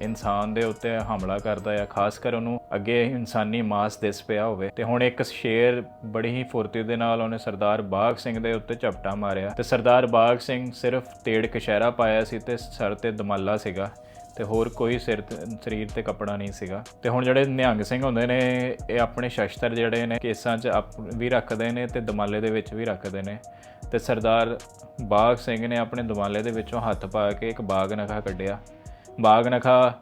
ਇਨਸਾਨ ਦੇ ਉੱਤੇ ਹਮਲਾ ਕਰਦਾ ਆ ਖਾਸ ਕਰ ਉਹਨੂੰ ਅੱਗੇ ਇਨਸਾਨੀ ਮਾਸ ਦਿਸ ਪਿਆ ਹੋਵੇ। ਤੇ ਹੁਣ ਇੱਕ ਸ਼ੇਰ ਬੜੀ ਹੀ ਫੁਰਤੀ ਦੇ ਨਾਲ ਉਹਨੇ ਸਰਦਾਰ ਬਾਗ ਸਿੰਘ ਦੇ ਉੱਤੇ ਝਪਟਾ ਮਾਰਿਆ। ਤੇ ਸਰਦਾਰ ਬਾਗ ਸਿੰਘ ਸਿਰਫ ਤੇੜ ਕਸ਼ਹਿਰਾ ਪਾਇਆ ਸੀ ਤੇ ਸਰ ਤੇ ਦਮਾਲਾ ਸੀਗਾ ਤੇ ਹੋਰ ਕੋਈ ਸਿਰ ਸਰੀਰ ਤੇ ਕੱਪੜਾ ਨਹੀਂ ਸੀਗਾ। ਤੇ ਹੁਣ ਜਿਹੜੇ ਨਿਹੰਗ ਸਿੰਘ ਹੁੰਦੇ ਨੇ, ਇਹ ਆਪਣੇ ਸ਼ਸਤਰ ਜਿਹੜੇ ਨੇ, ਕੇਸਾਂ 'ਚ ਆਪ- ਵੀ ਰੱਖਦੇ ਨੇ ਤੇ ਦਮਾਲੇ ਦੇ ਵਿੱਚ ਵੀ ਰੱਖਦੇ ਨੇ। ਤੇ ਸਰਦਾਰ ਬਾਗ ਸਿੰਘ ਨੇ ਆਪਣੇ ਦਮਾਲੇ ਦੇ ਵਿੱਚੋਂ ਹੱਥ ਪਾ ਕੇ ਇੱਕ ਬਾਗ ਨਖਾ ਕੱਢਿਆ। ਬਾਗ ਨਖਾ,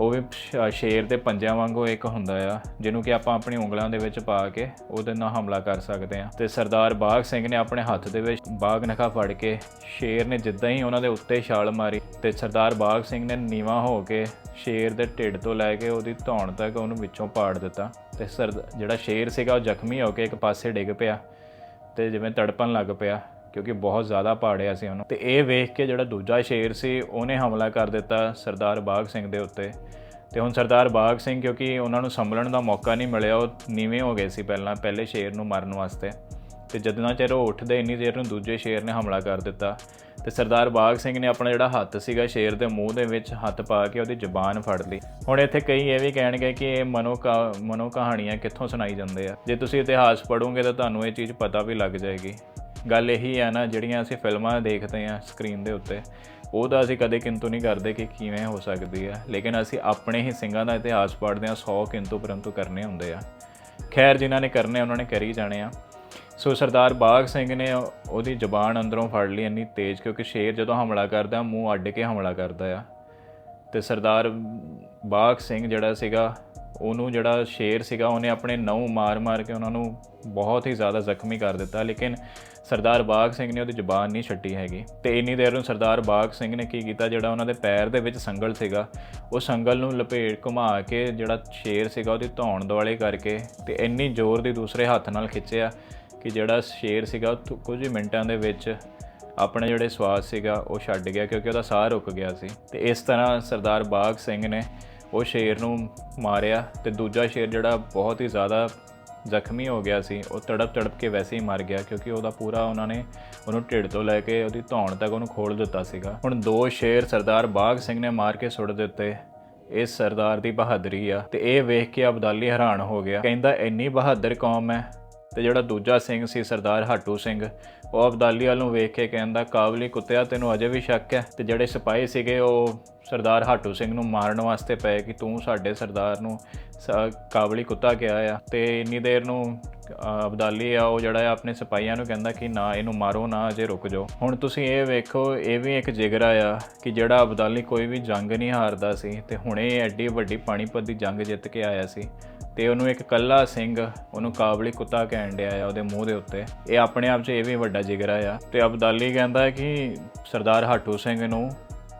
ਉਹ ਵੀ ਸ਼ੇਰ ਦੇ ਪੰਜਿਆਂ ਵਾਂਗੂ ਇੱਕ ਹੁੰਦਾ ਆ, ਜਿਹਨੂੰ ਕਿ ਆਪਾਂ ਆਪਣੀ ਉਂਗਲਾਂ ਦੇ ਵਿੱਚ ਪਾ ਕੇ ਉਹਦੇ ਨਾਲ ਹਮਲਾ ਕਰ ਸਕਦੇ ਆ ਤੇ ਸਰਦਾਰ ਬਾਗ ਸਿੰਘ ਨੇ ਆਪਣੇ ਹੱਥ ਦੇ ਵਿੱਚ ਬਾਗ ਨਖਾ ਫੜ ਕੇ ਸ਼ੇਰ ਨੇ ਜਿੱਦਾਂ ਹੀ ਉਹਨਾਂ ਦੇ ਉੱਤੇ ਛਾਲ ਮਾਰੀ ਤੇ ਸਰਦਾਰ ਬਾਗ ਸਿੰਘ ਨੇ ਨੀਵਾ ਹੋ ਕੇ ਸ਼ੇਰ ਦੇ ਢਿੱਡ ਤੋਂ ਲੈ ਕੇ ਉਹਦੀ ਧੌਣ ਤੱਕ ਉਹਨੂੰ ਵਿੱਚੋਂ ਪਾੜ ਦਿੱਤਾ। ਤੇ ਸਰ, ਜਿਹੜਾ ਸ਼ੇਰ ਸੀਗਾ ਉਹ ਜ਼ਖਮੀ ਹੋ ਕੇ ਇੱਕ ਪਾਸੇ ਡਿੱਗ ਪਿਆ ਤੇ ਜਿਵੇਂ ਤੜਪਣ ਲੱਗ ਪਿਆ। ਕਿਉਂਕਿ ਬਹੁਤ ਜ਼ਿਆਦਾ ਪਾੜਿਆ ਸੀ ਉਹਨੂੰ। ਤੇ ਇਹ ਵੇਖ ਕੇ ਜਿਹੜਾ ਦੂਜਾ ਸ਼ੇਰ ਸੀ, ਉਹਨੇ ਹਮਲਾ ਕਰ ਦਿੱਤਾ ਸਰਦਾਰ ਬਾਗ ਸਿੰਘ ਦੇ ਉੱਤੇ। ਤੇ ਹੁਣ ਸਰਦਾਰ ਬਾਗ ਸਿੰਘ ਕਿਉਂਕਿ ਉਹਨਾਂ ਨੂੰ ਸੰਭਲਣ ਦਾ ਮੌਕਾ ਨਹੀਂ ਮਿਲਿਆ, ਉਹ ਨੀਵੇਂ ਹੋ ਗਏ ਸੀ ਪਹਿਲਾਂ, ਪਹਿਲੇ ਸ਼ੇਰ ਨੂੰ ਮਾਰਨ ਵਾਸਤੇ। ਤੇ ਜਦੋਂ ਚਿਰ ਉਹ ਉੱਠਦੇ, ਇੰਨੀ ਦੇਰ ਨੂੰ ਦੂਜੇ ਸ਼ੇਰ ਨੇ ਹਮਲਾ ਕਰ ਦਿੱਤਾ। ਤੇ ਸਰਦਾਰ ਬਾਗ ਸਿੰਘ ਨੇ ਆਪਣਾ ਜਿਹੜਾ ਹੱਥ ਸੀਗਾ ਸ਼ੇਰ ਦੇ ਮੂੰਹ ਦੇ ਵਿੱਚ ਹੱਥ ਪਾ ਕੇ ਉਹਦੀ ਜ਼ੁਬਾਨ ਫੜ ਲਈ। ਹੁਣ ਇੱਥੇ ਕਈ ਇਹ ਵੀ ਕਹਿਣਗੇ ਕਿ ਇਹ ਮਨੋ ਮਨੋ ਕਹਾਣੀਆਂ ਕਿੱਥੋਂ ਸੁਣਾਈ ਜਾਂਦੇ ਆ। ਜੇ ਤੁਸੀਂ ਇਤਿਹਾਸ ਪੜੋਗੇ ਤਾਂ ਤੁਹਾਨੂੰ ਇਹ ਚੀਜ਼ ਪਤਾ ਵੀ ਲੱਗ ਜਾਏਗੀ। ਗੱਲ ਇਹੀ ਆ ਨਾ, ਜਿਹੜੀਆਂ ਅਸੀਂ ਫਿਲਮਾਂ ਦੇਖਦੇ ਆ ਸਕਰੀਨ ਦੇ ਉੱਤੇ ਉਹਦਾ ਅਸੀਂ ਕਦੇ ਕਿੰਤੂ ਨਹੀਂ ਕਰਦੇ ਕਿ ਕਿਵੇਂ ਹੋ ਸਕਦੀ ਹੈ ਲੇਕਿਨ ਅਸੀਂ ਆਪਣੇ ਹੀ ਸਿੰਘਾਂ ਦਾ ਇਤਿਹਾਸ ਪੜ੍ਹਦੇ ਆ 100 ਕਿੰਤੂ ਪਰੰਤੂ ਕਰਨੇ ਹੁੰਦੇ ਆ। ਖੈਰ, ਜਿਨ੍ਹਾਂ ਨੇ ਕਰਨੇ ਉਹਨਾਂ ਨੇ ਕਰੀ ਜਾਣੇ ਆ। ਸੋ ਸਰਦਾਰ ਬਾਗ ਸਿੰਘ ਨੇ ਉਹਦੀ ਜ਼ਬਾਨ ਅੰਦਰੋਂ ਫੜ ਲਈ ਇੰਨੀ ਤੇਜ਼, ਕਿਉਂਕਿ ਸ਼ੇਰ ਜਦੋਂ ਹਮਲਾ ਕਰਦਾ, ਮੂੰਹ ਅੱਡ ਕੇ ਹਮਲਾ ਕਰਦਾ ਆ। ਤੇ ਸਰਦਾਰ ਬਾਗ ਸਿੰਘ ਜਿਹੜਾ ਸੀਗਾ ਉਹਨੂੰ ਜਿਹੜਾ ਸ਼ੇਰ ਸੀਗਾ, ਉਹਨੇ ਆਪਣੇ ਨਹੁੰ ਮਾਰ-ਮਾਰ ਕੇ ਉਹਨਾਂ ਨੂੰ ਬਹੁਤ ਹੀ ਜ਼ਿਆਦਾ ਜ਼ਖਮੀ ਕਰ ਦਿੱਤਾ। ਲੇਕਿਨ ਸਰਦਾਰ ਬਾਗ ਸਿੰਘ ਨੇ ਉਹਦੀ ਜ਼ੁਬਾਨ ਨਹੀਂ ਛੱਡੀ ਹੈਗੀ। ਤੇ ਇੰਨੀ ਦੇਰ ਨੂੰ ਸਰਦਾਰ ਬਾਗ ਸਿੰਘ ਨੇ ਕੀ ਕੀਤਾ, ਜਿਹੜਾ ਉਹਨਾਂ ਦੇ ਪੈਰ ਦੇ ਵਿੱਚ ਸੰਗਲ ਸੀਗਾ, ਉਹ ਸੰਗਲ ਨੂੰ ਲਪੇਟ ਘੁਮਾ ਕੇ ਜਿਹੜਾ ਸ਼ੇਰ ਸੀਗਾ, ਉਹਦੀ ਧੌਣ ਦੁਆਲੇ ਕਰਕੇ ਤੇ ਇੰਨੀ ਜ਼ੋਰ ਦੀ ਦੂਸਰੇ ਹੱਥ ਨਾਲ ਖਿੱਚਿਆ ਕਿ ਜਿਹੜਾ ਸ਼ੇਰ ਸੀਗਾ, ਉਹ ਕੁਝ ਮਿੰਟਾਂ ਦੇ ਵਿੱਚ ਆਪਣੇ ਜਿਹੜੇ ਸਵਾਸ ਸੀਗਾ, ਉਹ ਛੱਡ ਗਿਆ, ਕਿਉਂਕਿ ਉਹਦਾ ਸਾਹ ਰੁਕ ਗਿਆ ਸੀ। ਤੇ ਇਸ ਤਰ੍ਹਾਂ ਸਰਦਾਰ ਬਾਗ ਸਿੰਘ ਨੇ ਉਹ ਸ਼ੇਰ ਨੂੰ ਮਾਰਿਆ ਤੇ ਦੂਜਾ ਸ਼ੇਰ ਜਿਹੜਾ ਬਹੁਤ ਹੀ ਜ਼ਿਆਦਾ ਜ਼ਖਮੀ ਹੋ ਗਿਆ ਸੀ, ਉਹ ਤੜਪ ਤੜਪ ਕੇ ਵੈਸੇ ਹੀ ਮਰ ਗਿਆ ਕਿਉਂਕਿ ਉਹਦਾ ਪੂਰਾ ਉਹਨਾਂ ਨੇ ਉਹਨੂੰ ਢਿੱਡ ਤੋਂ ਲੈ ਕੇ ਉਹਦੀ ਧੌਣ ਤੱਕ ਉਹਨੂੰ ਖੋਲ ਦਿੱਤਾ ਸੀਗਾ। ਹੁਣ ਦੋ ਸ਼ੇਰ ਸਰਦਾਰ ਬਾਗ ਸਿੰਘ ਨੇ ਮਾਰ ਕੇ ਸੁੱਟ ਦਿੱਤੇ। ਇਹ ਸਰਦਾਰ ਦੀ ਬਹਾਦਰੀ ਆ ਤੇ ਇਹ ਵੇਖ ਕੇ ਅਬਦਾਲੀ ਹੈਰਾਨ ਹੋ ਗਿਆ। ਕਹਿੰਦਾ, ਇੰਨੀ ਬਹਾਦਰ ਕੌਮ ਹੈ ਤੇ ਜਿਹੜਾ ਦੂਜਾ ਸਿੰਘ ਸੀ ਸਰਦਾਰ ਹਾਟੂ ਸਿੰਘ, ਉਹ ਅਬਦਾਲੀ ਵੱਲ ਨੂੰ ਵੇਖ ਕੇ ਕਹਿੰਦਾ ਕਾਬਲੀ ਕੁੱਤਿਆ, ਤੈਨੂੰ ਅਜੇ ਵੀ ਸ਼ੱਕ ਹੈ? ਤੇ ਜਿਹੜੇ ਸਿਪਾਹੀ ਸੀਗੇ, ਉਹ ਸਰਦਾਰ ਹਾਟੂ ਸਿੰਘ ਨੂੰ ਮਾਰਨ ਵਾਸਤੇ ਪਏ ਕਿ ਤੂੰ ਸਾਡੇ ਸਰਦਾਰ ਨੂੰ ਸ- ਕਾਬਲੀ ਕੁੱਤਾ ਕਿਹਾ ਆ। ਤੇ ਇੰਨੀ ਦੇਰ ਨੂੰ ਅਬਦਾਲੀ ਆ, ਉਹ ਜਿਹੜਾ ਆ, ਆਪਣੇ ਸਿਪਾਹੀਆਂ ਨੂੰ ਕਹਿੰਦਾ ਕਿ ਨਾ, ਇਹਨੂੰ ਮਾਰੋ, ਨਾ ਅਜੇ ਰੁਕ ਜਾਓ। ਹੁਣ ਤੁਸੀਂ ਇਹ ਵੇਖੋ, ਇਹ ਵੀ ਇੱਕ ਜਿਗਰਾ ਆ ਕਿ ਜਿਹੜਾ ਅਬਦਾਲੀ ਕੋਈ ਵੀ ਜੰਗ ਨਹੀਂ ਹਾਰਦਾ ਸੀ, ਤੇ ਹੁਣੇ ਇਹ ਐਡੀ ਵੱਡੀ ਪਾਣੀਪਤ ਦੀ ਜੰਗ ਜਿੱਤ ਕੇ ਆਇਆ ਸੀ। ਤੇ ਉਹਨੂੰ ਇੱਕ ਕੱਲਾ ਸਿੰਘ ਉਹਨੂੰ ਕਾਬਲੀ ਕੁੱਤਾ ਕਹਿਣ ਡਿਆ ਆ ਉਹਦੇ ਮੂੰਹ ਦੇ ਉੱਤੇ। ਇਹ ਆਪਣੇ ਆਪ 'ਚ ਇਹ ਵੀ ਵੱਡਾ ਜਿਗਰਾ ਆ। ਤੇ ਅਬਦਾਲੀ ਕਹਿੰਦਾ ਕਿ ਸਰਦਾਰ ਹਾਟੂ ਸਿੰਘ ਨੂੰ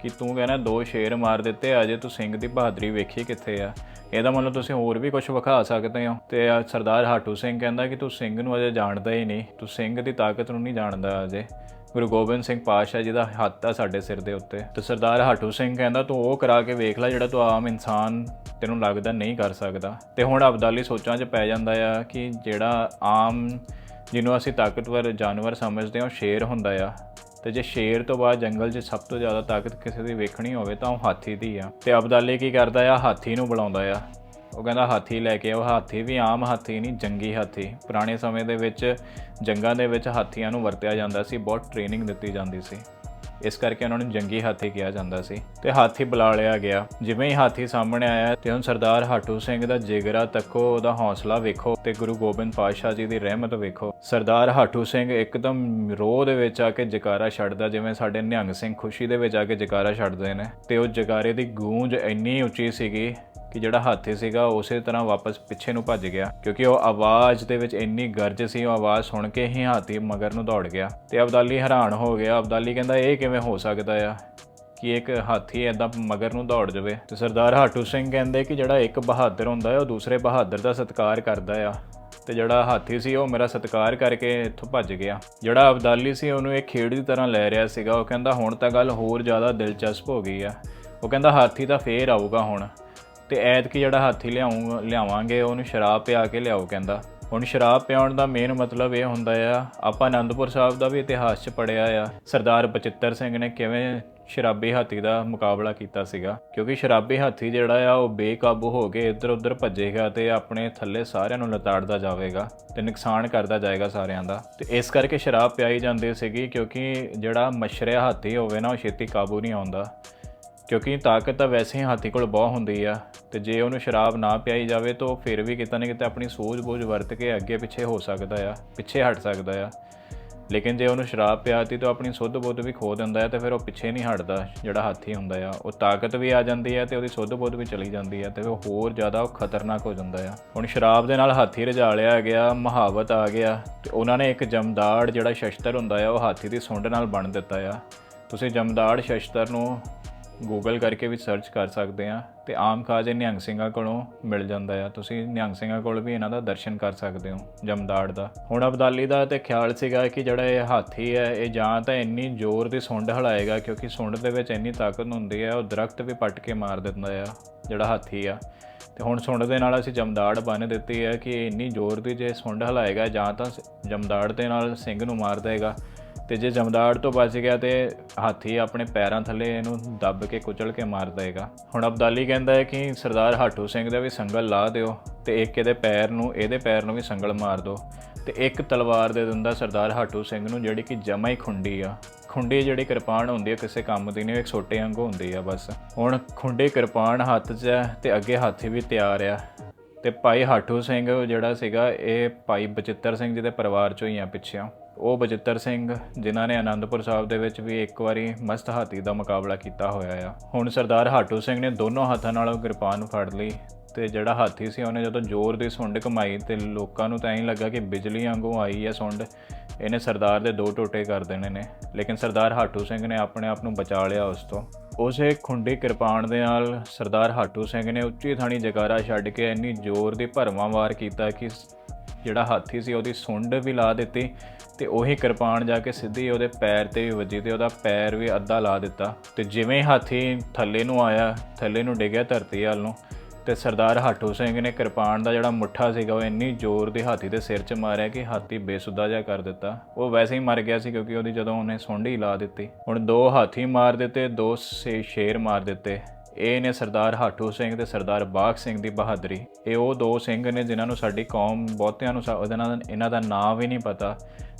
ਕਿ ਤੂੰ ਕਹਿੰਦਾ ਦੋ ਸ਼ੇਰ ਮਾਰ ਦਿੱਤੇ, ਅਜੇ ਤੂੰ ਸਿੰਘ ਦੀ ਬਹਾਦਰੀ ਵੇਖੀ ਕਿੱਥੇ ਆ? ਇਹਦਾ ਮਤਲਬ ਤੁਸੀਂ ਹੋਰ ਵੀ ਕੁਝ ਵਿਖਾ ਸਕਦੇ ਹੋ। ਤੇ ਸਰਦਾਰ ਹਾਟੂ ਸਿੰਘ ਕਹਿੰਦਾ ਕਿ ਤੂੰ ਸਿੰਘ ਨੂੰ ਅਜੇ ਜਾਣਦਾ ਹੀ ਨਹੀਂ। ਤੂੰ ਸਿੰਘ ਦੀ ਤਾਕਤ ਨੂੰ ਨਹੀਂ ਜਾਣਦਾ ਅਜੇ। ਗੁਰੂ ਗੋਬਿੰਦ ਸਿੰਘ ਪਾਤਸ਼ਾਹ ਜਿਹਦਾ ਹੱਥ ਆ ਸਾਡੇ ਸਿਰ ਦੇ ਉੱਤੇ। ਤੇ ਸਰਦਾਰ ਹਾਟੂ ਸਿੰਘ ਕਹਿੰਦਾ, ਤੂੰ ਉਹ ਕਰਾ ਕੇ ਵੇਖ ਲੈ ਜਿਹੜਾ ਤੂੰ ਆਮ ਇਨਸਾਨ ਤੈਨੂੰ ਲੱਗਦਾ ਨਹੀਂ ਕਰ ਸਕਦਾ। ਤੇ ਹੁਣ ਅਬਦਾਲੀ ਸੋਚਾਂ 'ਚ ਪੈ ਜਾਂਦਾ ਆ ਕਿ ਜਿਹੜਾ ਆਮ ਜਿਹਨੂੰ ਅਸੀਂ ਤਾਕਤਵਰ ਜਾਨਵਰ ਸਮਝਦੇ ਹਾਂ, ਉਹ ਸ਼ੇਰ ਹੁੰਦਾ ਆ। ਤੇ ਜੇ ਸ਼ੇਰ ਤੋਂ ਬਾਅਦ ਜੰਗਲ 'ਚ ਸਭ ਤੋਂ ਜ਼ਿਆਦਾ ਤਾਕਤ ਕਿਸੇ ਦੀ ਵੇਖਣੀ ਹੋਵੇ, ਤਾਂ ਉਹ ਹਾਥੀ ਦੀ ਆ। ਤੇ ਅਬਦਾਲੀ ਕੀ ਕਰਦਾ ਆ? ਹਾਥੀ ਨੂੰ ਬੁਲਾਉਂਦਾ ਆ। ਉਹ ਕਹਿੰਦਾ ਹਾਥੀ ਲੈ ਕੇ ਉਹ ਹਾਥੀ ਵੀ ਆਮ, ਹਾਥੀ ਨਹੀਂ, ਜੰਗੀ ਹਾਥੀ। ਪੁਰਾਣੇ ਸਮੇਂ ਦੇ ਵਿੱਚ ਜੰਗਾਂ ਦੇ ਵਿੱਚ ਹਾਥੀਆਂ ਨੂੰ ਵਰਤਿਆ ਜਾਂਦਾ ਸੀ, ਬਹੁਤ ਟ੍ਰੇਨਿੰਗ ਦਿੱਤੀ ਜਾਂਦੀ ਸੀ। ਇਸ ਕਰਕੇ ਉਹਨਾਂ ਨੂੰ ਜੰਗੀ ਹਾਥੀ ਕਿਹਾ ਜਾਂਦਾ ਸੀ। ਤੇ ਹਾਥੀ ਬੁਲਾ ਲਿਆ ਗਿਆ। ਜਿਵੇਂ ਹੀ ਹਾਥੀ ਸਾਹਮਣੇ ਆਇਆ, ਤੇ ਹੁਣ ਸਰਦਾਰ ਹਾਟੂ ਸਿੰਘ ਦਾ ਜਿਗਰਾ ਤੱਕੋ, ਉਹਦਾ ਹੌਸਲਾ ਵੇਖੋ ਤੇ ਗੁਰੂ ਗੋਬਿੰਦ ਪਾਤਸ਼ਾਹ ਜੀ ਦੀ ਰਹਿਮਤ ਵੇਖੋ। ਸਰਦਾਰ ਹਾਟੂ ਸਿੰਘ ਇੱਕਦਮ ਰੋਹ ਦੇ ਵਿੱਚ ਆ ਕੇ ਜਕਾਰਾ ਛੱਡਦਾ, ਜਿਵੇਂ ਸਾਡੇ ਨਿਹੰਗ ਸਿੰਘ ਖੁਸ਼ੀ ਦੇ ਵਿੱਚ ਆ ਕੇ ਜਕਾਰਾ ਛੱਡਦੇ ਨੇ। ਤੇ ਉਹ ਜਕਾਰੇ ਦੀ ਗੂੰਜ ਇੰਨੀ ਉੱਚੀ ਸੀਗੀ ਕਿ ਜਿਹੜਾ ਹਾਥੀ ਸੀਗਾ ਉਸੇ ਤਰ੍ਹਾਂ ਵਾਪਸ ਪਿੱਛੇ ਨੂੰ ਭੱਜ ਗਿਆ, ਕਿਉਂਕਿ ਉਹ ਆਵਾਜ਼ ਦੇ ਵਿੱਚ ਇੰਨੀ ਗਰਜ ਸੀ, ਉਹ ਆਵਾਜ਼ ਸੁਣ ਕੇ ਹੀ ਹਾਥੀ ਮਗਰ ਨੂੰ ਦੌੜ ਗਿਆ। ਤੇ ਅਬਦਾਲੀ ਹੈਰਾਨ ਹੋ ਗਿਆ। ਅਬਦਾਲੀ ਕਹਿੰਦਾ, ਇਹ ਕਿਵੇਂ ਹੋ ਸਕਦਾ ਆ ਕਿ ਇੱਕ ਹਾਥੀ ਐਦਾਂ ਮਗਰ ਨੂੰ ਦੌੜ ਜਾਵੇ? ਤੇ ਸਰਦਾਰ ਹਾਟੂ ਸਿੰਘ ਕਹਿੰਦੇ ਕਿ ਜਿਹੜਾ ਇੱਕ ਬਹਾਦਰ ਹੁੰਦਾ ਹੈ ਉਹ ਦੂਸਰੇ ਬਹਾਦਰ ਦਾ ਸਤਿਕਾਰ ਕਰਦਾ ਆ। ਤੇ ਜਿਹੜਾ ਹਾਥੀ ਸੀ, ਉਹ ਮੇਰਾ ਸਤਿਕਾਰ ਕਰਕੇ ਇੱਥੋਂ ਭੱਜ ਗਿਆ। ਜਿਹੜਾ ਅਬਦਾਲੀ ਸੀ, ਉਹਨੂੰ ਇਹ ਖੇਡ ਦੀ ਤਰ੍ਹਾਂ ਲੈ ਰਿਹਾ ਸੀਗਾ। ਉਹ ਕਹਿੰਦਾ, ਹੁਣ ਤਾਂ ਗੱਲ ਹੋਰ ਜ਼ਿਆਦਾ ਦਿਲਚਸਪ ਹੋ ਗਈ ਆ। ਉਹ ਕਹਿੰਦਾ, ਹਾਥੀ ਤਾਂ ਫੇਰ ਆਊਗਾ ਹੁਣ। ਤੇ ਐਤਕੀ ਜਿਹੜਾ ਹਾਥੀ ਲਿਆਉਂ ਲਿਆਵਾਂਗੇ, ਉਹਨੂੰ ਸ਼ਰਾਬ ਪਿਆ ਕੇ ਲਿਆਓ ਕਹਿੰਦਾ। ਹੁਣ ਸ਼ਰਾਬ ਪਿਆਉਣ ਦਾ ਮੇਨ ਮਤਲਬ ਇਹ ਹੁੰਦਾ ਆ, ਆਪਾਂ ਆਨੰਦਪੁਰ ਸਾਹਿਬ ਦਾ ਵੀ ਇਤਿਹਾਸ 'ਚ ਪੜਿਆ ਆ, ਸਰਦਾਰ ਬਚਿੱਤਰ ਸਿੰਘ ਨੇ ਕਿਵੇਂ ਸ਼ਰਾਬੀ ਹਾਥੀ ਦਾ ਮੁਕਾਬਲਾ ਕੀਤਾ ਸੀਗਾ। ਕਿਉਂਕਿ ਸ਼ਰਾਬੀ ਹਾਥੀ ਜਿਹੜਾ ਆ, ਉਹ ਬੇਕਾਬੂ ਹੋ ਕੇ ਇੱਧਰ ਉੱਧਰ ਭੱਜੇਗਾ ਤੇ ਆਪਣੇ ਥੱਲੇ ਸਾਰਿਆਂ ਨੂੰ ਲਤਾੜਦਾ ਜਾਵੇਗਾ ਤੇ ਨੁਕਸਾਨ ਕਰਦਾ ਜਾਏਗਾ ਸਾਰਿਆਂ ਦਾ। ਤੇ ਇਸ ਕਰਕੇ ਸ਼ਰਾਬ ਪਿਆਈ ਜਾਂਦੀ ਸੀਗੀ ਕਿਉਂਕਿ ਜਿਹੜਾ ਮਛਰਿਆ ਹਾਥੀ ਹੋਵੇ ਨਾ, ਉਹ ਛੇਤੀ ਕਾਬੂ ਨਹੀਂ ਆਉਂਦਾ। ਕਿਉਂਕਿ ਤਾਕਤ ਤਾਂ ਵੈਸੇ ਹੀ ਹਾਥੀ ਕੋਲ ਬਹੁਤ ਹੁੰਦੀ ਆ, ਤੇ ਜੇ ਉਹਨੂੰ ਸ਼ਰਾਬ ਨਾ ਪਿਆਈ ਜਾਵੇ ਤਾਂ ਉਹ ਫਿਰ ਵੀ ਕਿਤੇ ਨਾ ਕਿਤੇ ਆਪਣੀ ਸੂਝ-ਬੂਝ ਵਰਤ ਕੇ ਅੱਗੇ ਪਿੱਛੇ ਹੋ ਸਕਦਾ ਆ, ਪਿੱਛੇ ਹਟ ਸਕਦਾ ਆ। ਲੇਕਿਨ ਜੇ ਉਹਨੂੰ ਸ਼ਰਾਬ ਪਿਆਤੀ ਤਾਂ ਆਪਣੀ ਸੁੱਧ-ਬੁੱਧ ਵੀ ਖੋ ਦਿੰਦਾ ਹੈ ਤੇ ਫਿਰ ਉਹ ਪਿੱਛੇ ਨਹੀਂ ਹਟਦਾ, ਜਿਹੜਾ ਹਾਥੀ ਹੁੰਦਾ ਆ। ਉਹ ਤਾਕਤ ਵੀ ਆ ਜਾਂਦੀ ਹੈ ਤੇ ਉਹਦੀ ਸੁੱਧ-ਬੁੱਧ ਵੀ ਚਲੀ ਜਾਂਦੀ ਹੈ ਤੇ ਉਹ ਹੋਰ ਜ਼ਿਆਦਾ ਉਹ ਖਤਰਨਾਕ ਹੋ ਜਾਂਦਾ ਆ। ਹੁਣ ਸ਼ਰਾਬ ਦੇ ਨਾਲ ਹਾਥੀ ਰਜਾਲਿਆ ਗਿਆ, ਮਹਾਵਤ ਆ ਗਿਆ ਤੇ ਉਹਨਾਂ ਨੇ ਇੱਕ ਜਮਦਾੜ ਜਿਹੜਾ ਸ਼ਸਤਰ ਹੁੰਦਾ ਆ, ਉਹ ਹਾਥੀ ਦੀ ਸੁੰਡ ਨਾਲ ਬਣ ਦਿੱਤਾ ਆ। ਤੁਸੀਂ ਜਮਦਾੜ ਸ਼ਸਤਰ ਨੂੰ ਗੂਗਲ ਕਰਕੇ ਵੀ ਸਰਚ ਕਰ ਸਕਦੇ ਆ ਤੇ ਆਮ ਖਾਜੇ ਨਿਹੰਗ ਸਿੰਘਾਂ ਕੋਲੋਂ ਮਿਲ ਜਾਂਦਾ ਆ। ਤੁਸੀਂ ਨਿਹੰਗ ਸਿੰਘਾਂ ਕੋਲ ਵੀ ਇਹਨਾਂ ਦਾ ਦਰਸ਼ਨ ਕਰ ਸਕਦੇ ਹੋ ਜਮਦਾੜ ਦਾ। ਹੁਣ ਅਬਦਾਲੀ ਦਾ ਤੇ ਖਿਆਲ ਸੀਗਾ ਕਿ ਜਿਹੜਾ ਇਹ ਹਾਥੀ ਹੈ, ਇਹ ਜਾਂ ਤਾਂ ਇੰਨੀ ਜ਼ੋਰ ਦੀ ਸੁੰਡ ਹਲਾਏਗਾ ਕਿਉਂਕਿ ਸੁੰਡ ਦੇ ਵਿੱਚ ਇੰਨੀ ਤਾਕਤ ਹੁੰਦੀ ਹੈ ਉਹ ਦਰਖਤ ਵੀ ਪੱਟ ਕੇ ਮਾਰ ਦਿੰਦਾ ਆ, ਜਿਹੜਾ ਹਾਥੀ ਆ। ਤੇ ਹੁਣ ਸੁੰਡ ਦੇ ਨਾਲ ਅਸੀਂ ਜਮਦਾੜ ਬੰਨ ਦਿੱਤੀ ਹੈ ਕਿ ਇੰਨੀ ਜ਼ੋਰ ਦੀ ਜੇ ਸੁੰਡ ਹਲਾਏਗਾ ਜਾਂ ਤਾਂ ਸ- ਜਮਦਾੜ ਦੇ ਨਾਲ ਸਿੰਘ ਨੂੰ ਮਾਰ ਦੇਗਾ। ਤੇ ਜੇ ਜਮਦਾੜ ਤੋਂ ਬਚ ਗਿਆ ਤੇ ਹਾਥੀ ਆਪਣੇ ਪੈਰਾਂ ਥੱਲੇ ਇਹਨੂੰ ਦੱਬ ਕੇ ਕੁਚਲ ਕੇ ਮਾਰ ਦੇਗਾ ਹੁਣ ਅਬਦਾਲੀ ਕਹਿੰਦਾ ਹੈ ਕਿ ਸਰਦਾਰ ਹਾਟੂ ਸਿੰਘ ਦਾ ਵੀ ਸੰਗਲ ਲਾ ਦਿਓ ਤੇ ਇੱਕ ਇਹਦੇ ਪੈਰ ਨੂੰ, ਇਹਦੇ ਪੈਰ ਨੂੰ ਵੀ ਸੰਗਲ ਮਾਰ ਦਿਓ। ਤੇ ਇੱਕ ਤਲਵਾਰ ਦੇ ਦਿੰਦਾ ਸਰਦਾਰ ਹਾਟੂ ਸਿੰਘ ਨੂੰ ਜਿਹੜੀ ਕਿ ਜਮਾ ਹੀ ਖੁੰਡੀ ਆ। ਖੁੰਡੀ ਜਿਹੜੀ ਕਿਰਪਾਨ ਹੁੰਦੀ ਹੈ ਕਿਸੇ ਕੰਮ ਦੀ ਨਹੀਂ, ਉਹ ਇੱਕ ਛੋਟੇ ਵਾਂਗੂ ਹੁੰਦੀ ਆ ਬਸ। ਹੁਣ ਖੁੰਡੀ ਕਿਰਪਾਨ ਹੱਥ 'ਚ ਹੈ ਤੇ ਅੱਗੇ ਹਾਥੀ ਵੀ ਤਿਆਰ ਆ। ਤੇ ਭਾਈ ਹਾਟੂ ਸਿੰਘ ਜਿਹੜਾ ਸੀਗਾ, ਇਹ ਭਾਈ ਬਚਿੱਤਰ ਸਿੰਘ ਜੀ ਦੇ ਪਰਿਵਾਰ ਚੋਂ ਹੀ ਆ ਪਿੱਛਿਓਂ ਉਹ ਬਜਿੱਤਰ ਸਿੰਘ, ਜਿਨ੍ਹਾਂ ਨੇ ਆਨੰਦਪੁਰ ਸਾਹਿਬ ਦੇ ਵਿੱਚ ਵੀ ਇੱਕ ਵਾਰੀ ਮਸਤ ਹਾਥੀ ਦਾ ਮੁਕਾਬਲਾ ਕੀਤਾ ਹੋਇਆ ਆ। ਹੁਣ ਸਰਦਾਰ ਹਾਟੂ ਸਿੰਘ ਨੇ ਦੋਨੋਂ ਹੱਥਾਂ ਨਾਲ ਉਹ ਕਿਰਪਾਨ ਫੜ ਲਈ ਤੇ ਜਿਹੜਾ ਹਾਥੀ ਸੀ ਉਹਨੇ ਜਦੋਂ ਜ਼ੋਰ ਦੀ ਸੁੰਡ ਕਮਾਈ ਤੇ ਲੋਕਾਂ ਨੂੰ ਤਾਂ ਐਂ ਲੱਗਾ ਕਿ ਬਿਜਲੀ ਵਾਂਗੂ ਆਈ ਹੈ ਸੁੰਡ, ਇਹਨੇ ਸਰਦਾਰ ਦੇ ਦੋ ਟੋਟੇ ਕਰ ਦੇਣੇ ਨੇ। ਲੇਕਿਨ ਸਰਦਾਰ ਹਾਟੂ ਸਿੰਘ ਨੇ ਆਪਣੇ ਆਪ ਨੂੰ ਬਚਾ ਲਿਆ ਉਸ ਤੋਂ। ਉਸੇ ਖੁੰਡੀ ਕਿਰਪਾਨ ਦੇ ਨਾਲ ਸਰਦਾਰ ਹਾਟੂ ਸਿੰਘ ਨੇ ਉੱਚੀ ਥਾਣੀ ਜਗਾਰਾ ਛੱਡ ਕੇ ਇੰਨੀ ਜ਼ੋਰ ਦੀ ਭਰਵਾਂ ਵਾਰ ਕੀਤਾ ਕਿ ਜਿਹੜਾ ਹਾਥੀ ਸੀ, ਉਹਦੀ ਸੁੰਡ ਵੀ ਲਾ ਦਿੱਤੀ ਤੇ ਉਹੀ ਕਿਰਪਾਨ ਜਾ ਕੇ ਸਿੱਧੀ ਉਹਦੇ ਪੈਰ ਤੇ ਵੀ ਵੱਜੀ ਤੇ ਉਹਦਾ ਪੈਰ ਵੀ ਅੱਧਾ ਲਾ ਦਿੱਤਾ। ਤੇ ਜਿਵੇਂ ਹਾਥੀ ਥੱਲੇ ਨੂੰ ਆਇਆ, ਥੱਲੇ ਨੂੰ ਡਿੱਗਿਆ ਧਰਤੀ ਵੱਲ ਨੂੰ, ਤੇ ਸਰਦਾਰ ਹਾਟੂ ਸਿੰਘ ਨੇ ਕਿਰਪਾਨ ਦਾ ਜਿਹੜਾ ਮੁੱਠਾ ਸੀਗਾ, ਉਹ ਇੰਨੀ ਜ਼ੋਰ ਦੀ ਹਾਥੀ ਦੇ ਸਿਰ 'ਚ ਮਾਰਿਆ ਕਿ ਹਾਥੀ ਬੇਸੁੱਧਾ ਜਿਹਾ ਕਰ ਦਿੱਤਾ। ਉਹ ਵੈਸੇ ਹੀ ਮਰ ਗਿਆ ਸੀ ਕਿਉਂਕਿ ਉਹਦੀ ਜਦੋਂ ਉਹਨੇ ਸੁੰਡ ਹੀ ਲਾ ਦਿੱਤੀ। ਹੁਣ ਦੋ ਹਾਥੀ ਮਾਰ ਦਿੱਤੇ, ਦੋ ਸੇ ਸ਼ੇਰ ਮਾਰ ਦਿੱਤੇ। ਇਹ ਨੇ ਸਰਦਾਰ ਹਾਟੂ ਸਿੰਘ ਤੇ ਸਰਦਾਰ ਬਾਗ ਸਿੰਘ ਦੀ ਬਹਾਦਰੀ। ਇਹ ਉਹ ਦੋ ਸਿੰਘ ਨੇ ਜਿਨ੍ਹਾਂ ਨੂੰ ਸਾਡੀ ਕੌਮ ਬਹੁਤਿਆਂ ਨੂੰ ਸਾ- ਉਹਦੇ ਨਾਲ ਇਹਨਾਂ ਦਾ ਨਾਂ ਵੀ ਨਹੀਂ ਪਤਾ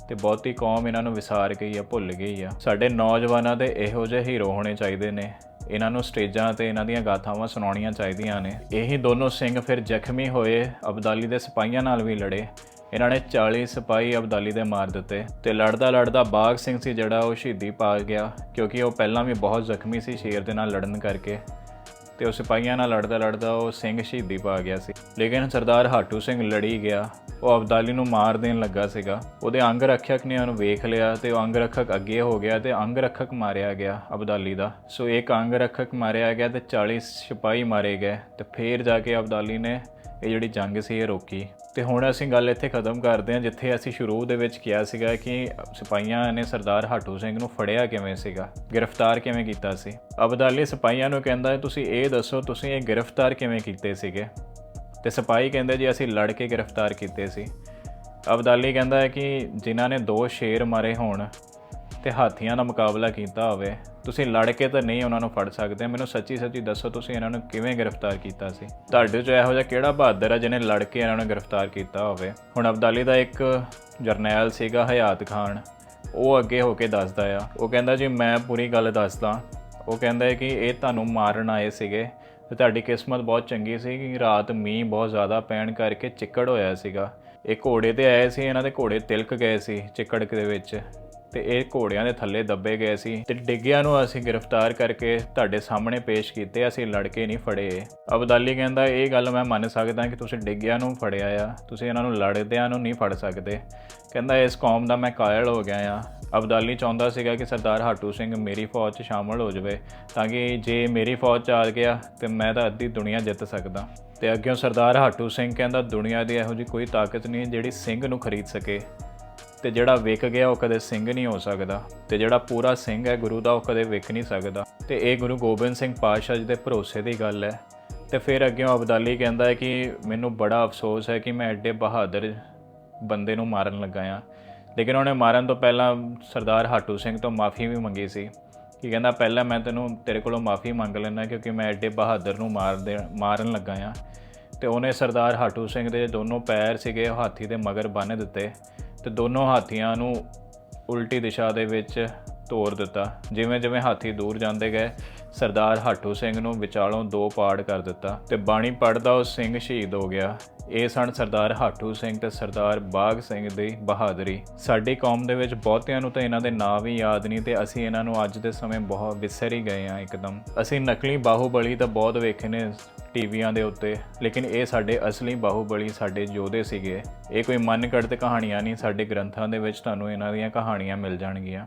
ਤੇ ਬਹੁਤੀ ਕੌਮ ਇਹਨਾਂ ਨੂੰ ਵਿਸਾਰ ਗਈ ਆ, ਭੁੱਲ ਗਈ ਆ। ਸਾਡੇ ਨੌਜਵਾਨਾਂ ਦੇ ਇਹੋ ਜਿਹੇ ਹੀਰੋ ਹੋਣੇ ਚਾਹੀਦੇ ਨੇ। ਇਹਨਾਂ ਨੂੰ ਸਟੇਜਾਂ ਤੇ ਇਹਨਾਂ ਦੀਆਂ ਗਾਥਾਵਾਂ ਸੁਣਾਉਣੀਆਂ ਚਾਹੀਦੀਆਂ ਨੇ। ਇਹੀ ਦੋਨੋਂ ਸਿੰਘ ਫਿਰ ਜ਼ਖਮੀ ਹੋਏ, ਅਬਦਾਲੀ ਦੇ ਸਿਪਾਹੀਆਂ ਨਾਲ ਵੀ ਲੜੇ। ਇਹਨਾਂ ਨੇ 40 ਸਿਪਾਹੀ ਅਬਦਾਲੀ ਦੇ ਮਾਰ ਦਿੱਤੇ ਤੇ ਲੜਦਾ ਲੜਦਾ ਬਾਗ ਸਿੰਘ ਸੀ ਜਿਹੜਾ ਉਹ ਸ਼ਹੀਦੀ ਪਾ ਗਿਆ ਕਿਉਂਕਿ ਉਹ ਪਹਿਲਾਂ ਵੀ ਬਹੁਤ ਜ਼ਖਮੀ ਸੀ ਸ਼ੇਰ ਦੇ ਨਾਲ ਲੜਨ ਕਰਕੇ। ਤੇ ਉਹ ਸਿਪਾਹੀਆਂ ਨਾਲ ਲੜਦਾ ਲੜਦਾ ਉਹ ਸਿੰਘ ਸ਼ਹੀਦੀ ਪਾ ਗਿਆ ਸੀ। ਲੇਕਿਨ ਸਰਦਾਰ ਹਾਟੂ ਸਿੰਘ ਲੜੀ ਗਿਆ। ਉਹ ਅਬਦਾਲੀ ਨੂੰ ਮਾਰ ਦੇਣ ਲੱਗਾ ਸੀਗਾ। ਉਹਦੇ ਅੰਗ ਰੱਖਿਅਕ ਨੇ ਉਹਨੂੰ ਵੇਖ ਲਿਆ ਤੇ ਉਹ ਅੰਗ ਰੱਖਕ ਅੱਗੇ ਹੋ ਗਿਆ ਤੇ ਅੰਗ ਰੱਖਕ ਮਾਰਿਆ ਗਿਆ ਅਬਦਾਲੀ ਦਾ। ਸੋ ਇੱਕ ਅੰਗ ਰੱਖਕ ਮਾਰਿਆ ਗਿਆ ਤੇ 40 ਸਿਪਾਹੀ ਮਾਰੇ ਗਏ ਤੇ ਫੇਰ ਜਾ ਕੇ ਅਬਦਾਲੀ ਨੇ ਇਹ ਜਿਹੜੀ ਜੰਗ ਸੀ ਇਹ ਰੋਕੀ। ਤੇ ਹੁਣ ਅਸੀਂ ਗੱਲ ਇੱਥੇ ਖਤਮ ਕਰਦੇ ਹਾਂ ਜਿੱਥੇ ਅਸੀਂ ਸ਼ੁਰੂ ਦੇ ਵਿੱਚ ਕਿਹਾ ਸੀਗਾ ਕਿ ਸਿਪਾਹੀਆਂ ਨੇ ਸਰਦਾਰ ਹਾਟੂ ਸਿੰਘ ਨੂੰ ਫੜਿਆ ਕਿਵੇਂ ਸੀਗਾ? ਗ੍ਰਿਫਤਾਰ ਕਿਵੇਂ ਕੀਤਾ ਸੀ? ਅਬਦਾਲੀ ਸਿਪਾਹੀਆਂ ਨੂੰ ਕਹਿੰਦਾ ਹੈ, ਤੁਸੀਂ ਇਹ ਦੱਸੋ ਤੁਸੀਂ ਇਹ ਗ੍ਰਿਫਤਾਰ ਕਿਵੇਂ ਕੀਤੇ ਸੀਗੇ? ਤੇ ਸਿਪਾਹੀ ਕਹਿੰਦੇ ਜੀ ਅਸੀਂ ਲੜ ਕੇ ਗ੍ਰਿਫਤਾਰ ਕੀਤੇ ਸੀ। ਅਬਦਾਲੀ ਕਹਿੰਦਾ ਹੈ ਕਿ ਜਿਨ੍ਹਾਂ ਨੇ ਦੋ ਸ਼ੇਰ ਮਾਰੇ ਹੋਣ ਤੇ ਹਾਥੀਆਂ ਦਾ ਮੁਕਾਬਲਾ ਕੀਤਾ ਹੋਵੇ, ਤੁਸੀਂ ਲੜ ਕੇ ਤਾਂ ਨਹੀਂ ਉਹਨਾਂ ਨੂੰ ਫੜ ਸਕਦੇ। ਮੈਨੂੰ ਸੱਚੀ ਸੱਚੀ ਦੱਸੋ, ਤੁਸੀਂ ਇਹਨਾਂ ਨੂੰ ਕਿਵੇਂ ਗ੍ਰਿਫਤਾਰ ਕੀਤਾ ਸੀ? ਤੁਹਾਡੇ ਚੋਂ ਇਹੋ ਜਿਹਾ ਕਿਹੜਾ ਬਹਾਦਰ ਹੈ ਜਿਹਨੇ ਲੜ ਕੇ ਇਹਨਾਂ ਨੂੰ ਗ੍ਰਿਫਤਾਰ ਕੀਤਾ ਹੋਵੇ? ਹੁਣ ਅਬਦਾਲੀ ਦਾ ਇੱਕ ਜਰਨੈਲ ਸੀਗਾ ਹਯਾਤ ਖਾਨ। ਉਹ ਅੱਗੇ ਹੋ ਕੇ ਦੱਸਦਾ ਆ। ਉਹ ਕਹਿੰਦਾ, ਜੀ, ਮੈਂ ਪੂਰੀ ਗੱਲ ਦੱਸਦਾ। ਉਹ ਕਹਿੰਦਾ ਹੈ ਕਿ ਇਹ ਤੁਹਾਨੂੰ ਮਾਰਨ ਆਏ ਸੀਗੇ। ਤੇ ਤੁਹਾਡੀ ਕਿਸਮਤ ਬਹੁਤ ਚੰਗੀ ਸੀ ਕਿ ਰਾਤ ਮੀਂਹ ਬਹੁਤ ਜ਼ਿਆਦਾ ਪੈਣ ਕਰਕੇ ਚਿੱਕੜ ਹੋਇਆ ਸੀਗਾ। ਇਹ ਘੋੜੇ ਤੇ ਆਏ ਸੀ, ਇਹਨਾਂ ਦੇ ਘੋੜੇ ਤਿਲਕ ਗਏ ਸੀ ਚਿੱਕੜ ਦੇ ਵਿੱਚ। ਤੇ ਇਹ ਘੋੜਿਆਂ ਦੇ ਥੱਲੇ ਦੱਬੇ ਗਏ ਸੀ ਤੇ ਡਿੱਗਿਆਂ ਨੂੰ ਅਸੀਂ ਗ੍ਰਿਫਤਾਰ ਕਰਕੇ ਤੁਹਾਡੇ ਸਾਹਮਣੇ ਪੇਸ਼ ਕੀਤੇ, ਅਸੀਂ ਲੜ ਕੇ ਨਹੀਂ ਫੜੇ। ਅਬਦਾਲੀ ਕਹਿੰਦਾ, ਇਹ ਗੱਲ ਮੈਂ ਮੰਨ ਸਕਦਾ ਕਿ ਤੁਸੀਂ ਡਿੱਗਿਆਂ ਨੂੰ ਫੜਿਆ ਆ। ਤੁਸੀਂ ਇਹਨਾਂ ਨੂੰ ਲੜਦਿਆਂ ਨੂੰ ਨਹੀਂ ਫੜ ਸਕਦੇ। ਕਹਿੰਦਾ, ਇਸ ਕੌਮ ਦਾ ਮੈਂ ਕਾਇਲ ਹੋ ਗਿਆ ਆ। ਅਬਦਾਲੀ ਚਾਹੁੰਦਾ ਸੀਗਾ ਕਿ ਸਰਦਾਰ ਹਾਟੂ ਸਿੰਘ ਮੇਰੀ ਫੌਜ 'ਚ ਸ਼ਾਮਲ ਹੋ ਜਾਵੇ, ਤਾਂ ਕਿ ਜੇ ਮੇਰੀ ਫੌਜ 'ਚ ਆ ਗਿਆ, ਤੇ ਮੈਂ ਤਾਂ ਅੱਧੀ ਦੁਨੀਆ ਜਿੱਤ ਸਕਦਾ। ਤੇ ਅੱਗੇ ਸਰਦਾਰ ਹਾਟੂ ਸਿੰਘ ਕਹਿੰਦਾ, ਦੁਨੀਆ ਦੀ ਇਹੋ ਜਿਹੀ ਕੋਈ ਤਾਕਤ ਨਹੀਂ ਜਿਹੜੀ ਸਿੰਘ ਨੂੰ ਖਰੀਦ ਸਕੇ। ਤੇ ਜਿਹੜਾ ਵਿਕ ਗਿਆ ਉਹ ਕਦੇ ਸਿੰਘ ਨਹੀਂ ਹੋ ਸਕਦਾ, ਤੇ ਜਿਹੜਾ ਪੂਰਾ ਸਿੰਘ ਹੈ ਗੁਰੂ ਦਾ ਉਹ ਕਦੇ ਵਿਕ ਨਹੀਂ ਸਕਦਾ। ਤੇ ਇਹ ਗੁਰੂ ਗੋਬਿੰਦ ਸਿੰਘ ਪਾਤਸ਼ਾਹ ਜੀ ਦੇ ਭਰੋਸੇ ਦੀ ਗੱਲ ਹੈ। ਤੇ ਫਿਰ ਅੱਗੇ ਅਬਦਾਲੀ ਕਹਿੰਦਾ ਹੈ ਕਿ ਮੈਨੂੰ ਬੜਾ ਅਫਸੋਸ ਹੈ ਕਿ ਮੈਂ ਐਡੇ ਬਹਾਦਰ ਬੰਦੇ ਨੂੰ ਮਾਰਨ ਲੱਗਾ ਆ ਲੇਕਿਨ ਉਹਨੇ ਮਾਰਨ ਤੋਂ ਪਹਿਲਾਂ ਸਰਦਾਰ ਹਾਟੂ ਸਿੰਘ ਤੋਂ ਮਾਫੀ ਵੀ ਮੰਗੀ ਸੀ। ਕਿ ਕਹਿੰਦਾ, ਪਹਿਲਾਂ ਮੈਂ ਤੈਨੂੰ, ਤੇਰੇ ਕੋਲੋਂ ਮਾਫੀ ਮੰਗ ਲੈਣਾ ਕਿਉਂਕਿ ਮੈਂ ਐਡੇ ਬਹਾਦਰ ਨੂੰ ਮਾਰ ਦੇ ਮਾਰਨ ਲੱਗਾ ਆ ਤੇ ਉਹਨੇ ਸਰਦਾਰ ਹਾਟੂ ਸਿੰਘ ਦੇ ਦੋਨੋਂ ਪੈਰ ਸੀਗੇ ਹਾਥੀ ਦੇ ਮਗਰ ਬੰਨ੍ਹ ਦਿੱਤੇ। ਤੇ ਦੋਨੋਂ ਹਾਥੀਆਂ ਨੂੰ ਉਲਟੀ ਦਿਸ਼ਾ ਦੇ ਵਿੱਚ ਤੋੜ ਦਿੱਤਾ। ਜਿਵੇਂ ਜਿਵੇਂ ਹਾਥੀ ਦੂਰ ਜਾਂਦੇ ਗਏ, ਸਰਦਾਰ ਹਾਟੂ ਸਿੰਘ ਨੂੰ ਵਿਚਾਲੋਂ ਦੋ ਪਾੜ ਕਰ ਦਿੱਤਾ ਤੇ ਬਾਣੀ ਪੜਦਾ ਉਹ ਸਿੰਘ ਸ਼ਹੀਦ ਹੋ ਗਿਆ। ਇਹ ਸਨ ਸਰਦਾਰ ਹਾਟੂ ਸਿੰਘ ਤੇ ਸਰਦਾਰ ਬਾਗ ਸਿੰਘ ਦੀ ਬਹਾਦਰੀ। ਸਾਡੀ ਕੌਮ ਦੇ ਵਿੱਚ ਬਹੁਤਿਆਂ ਨੂੰ ਤਾਂ ਇਹਨਾਂ ਦੇ ਨਾਂ ਵੀ ਯਾਦ ਨਹੀਂ ਤੇ ਅਸੀਂ ਇਹਨਾਂ ਨੂੰ ਅੱਜ ਦੇ ਸਮੇਂ ਬਹੁਤ ਵਿਸਰ ਹੀ ਗਏ ਆ ਇੱਕਦਮ। ਅਸੀਂ ਨਕਲੀ ਬਾਹੂਬਲੀ ਤਾਂ ਬਹੁਤ ਵੇਖੇ ਨੇ ਟੀਵੀਆਂ ਦੇ ਉੱਤੇ, ਲੇਕਿਨ ਇਹ ਸਾਡੇ ਅਸਲੀ ਬਾਹੂਬਲੀ ਸਾਡੇ ਯੋਧੇ ਸੀਗੇ। ਇਹ ਕੋਈ ਮਨ ਘੜਤ ਕਹਾਣੀਆਂ ਨਹੀਂ, ਸਾਡੇ ਗ੍ਰੰਥਾਂ ਦੇ ਵਿੱਚ ਤੁਹਾਨੂੰ ਇਹਨਾਂ ਦੀਆਂ ਕਹਾਣੀਆਂ ਮਿਲ ਜਾਣਗੀਆਂ।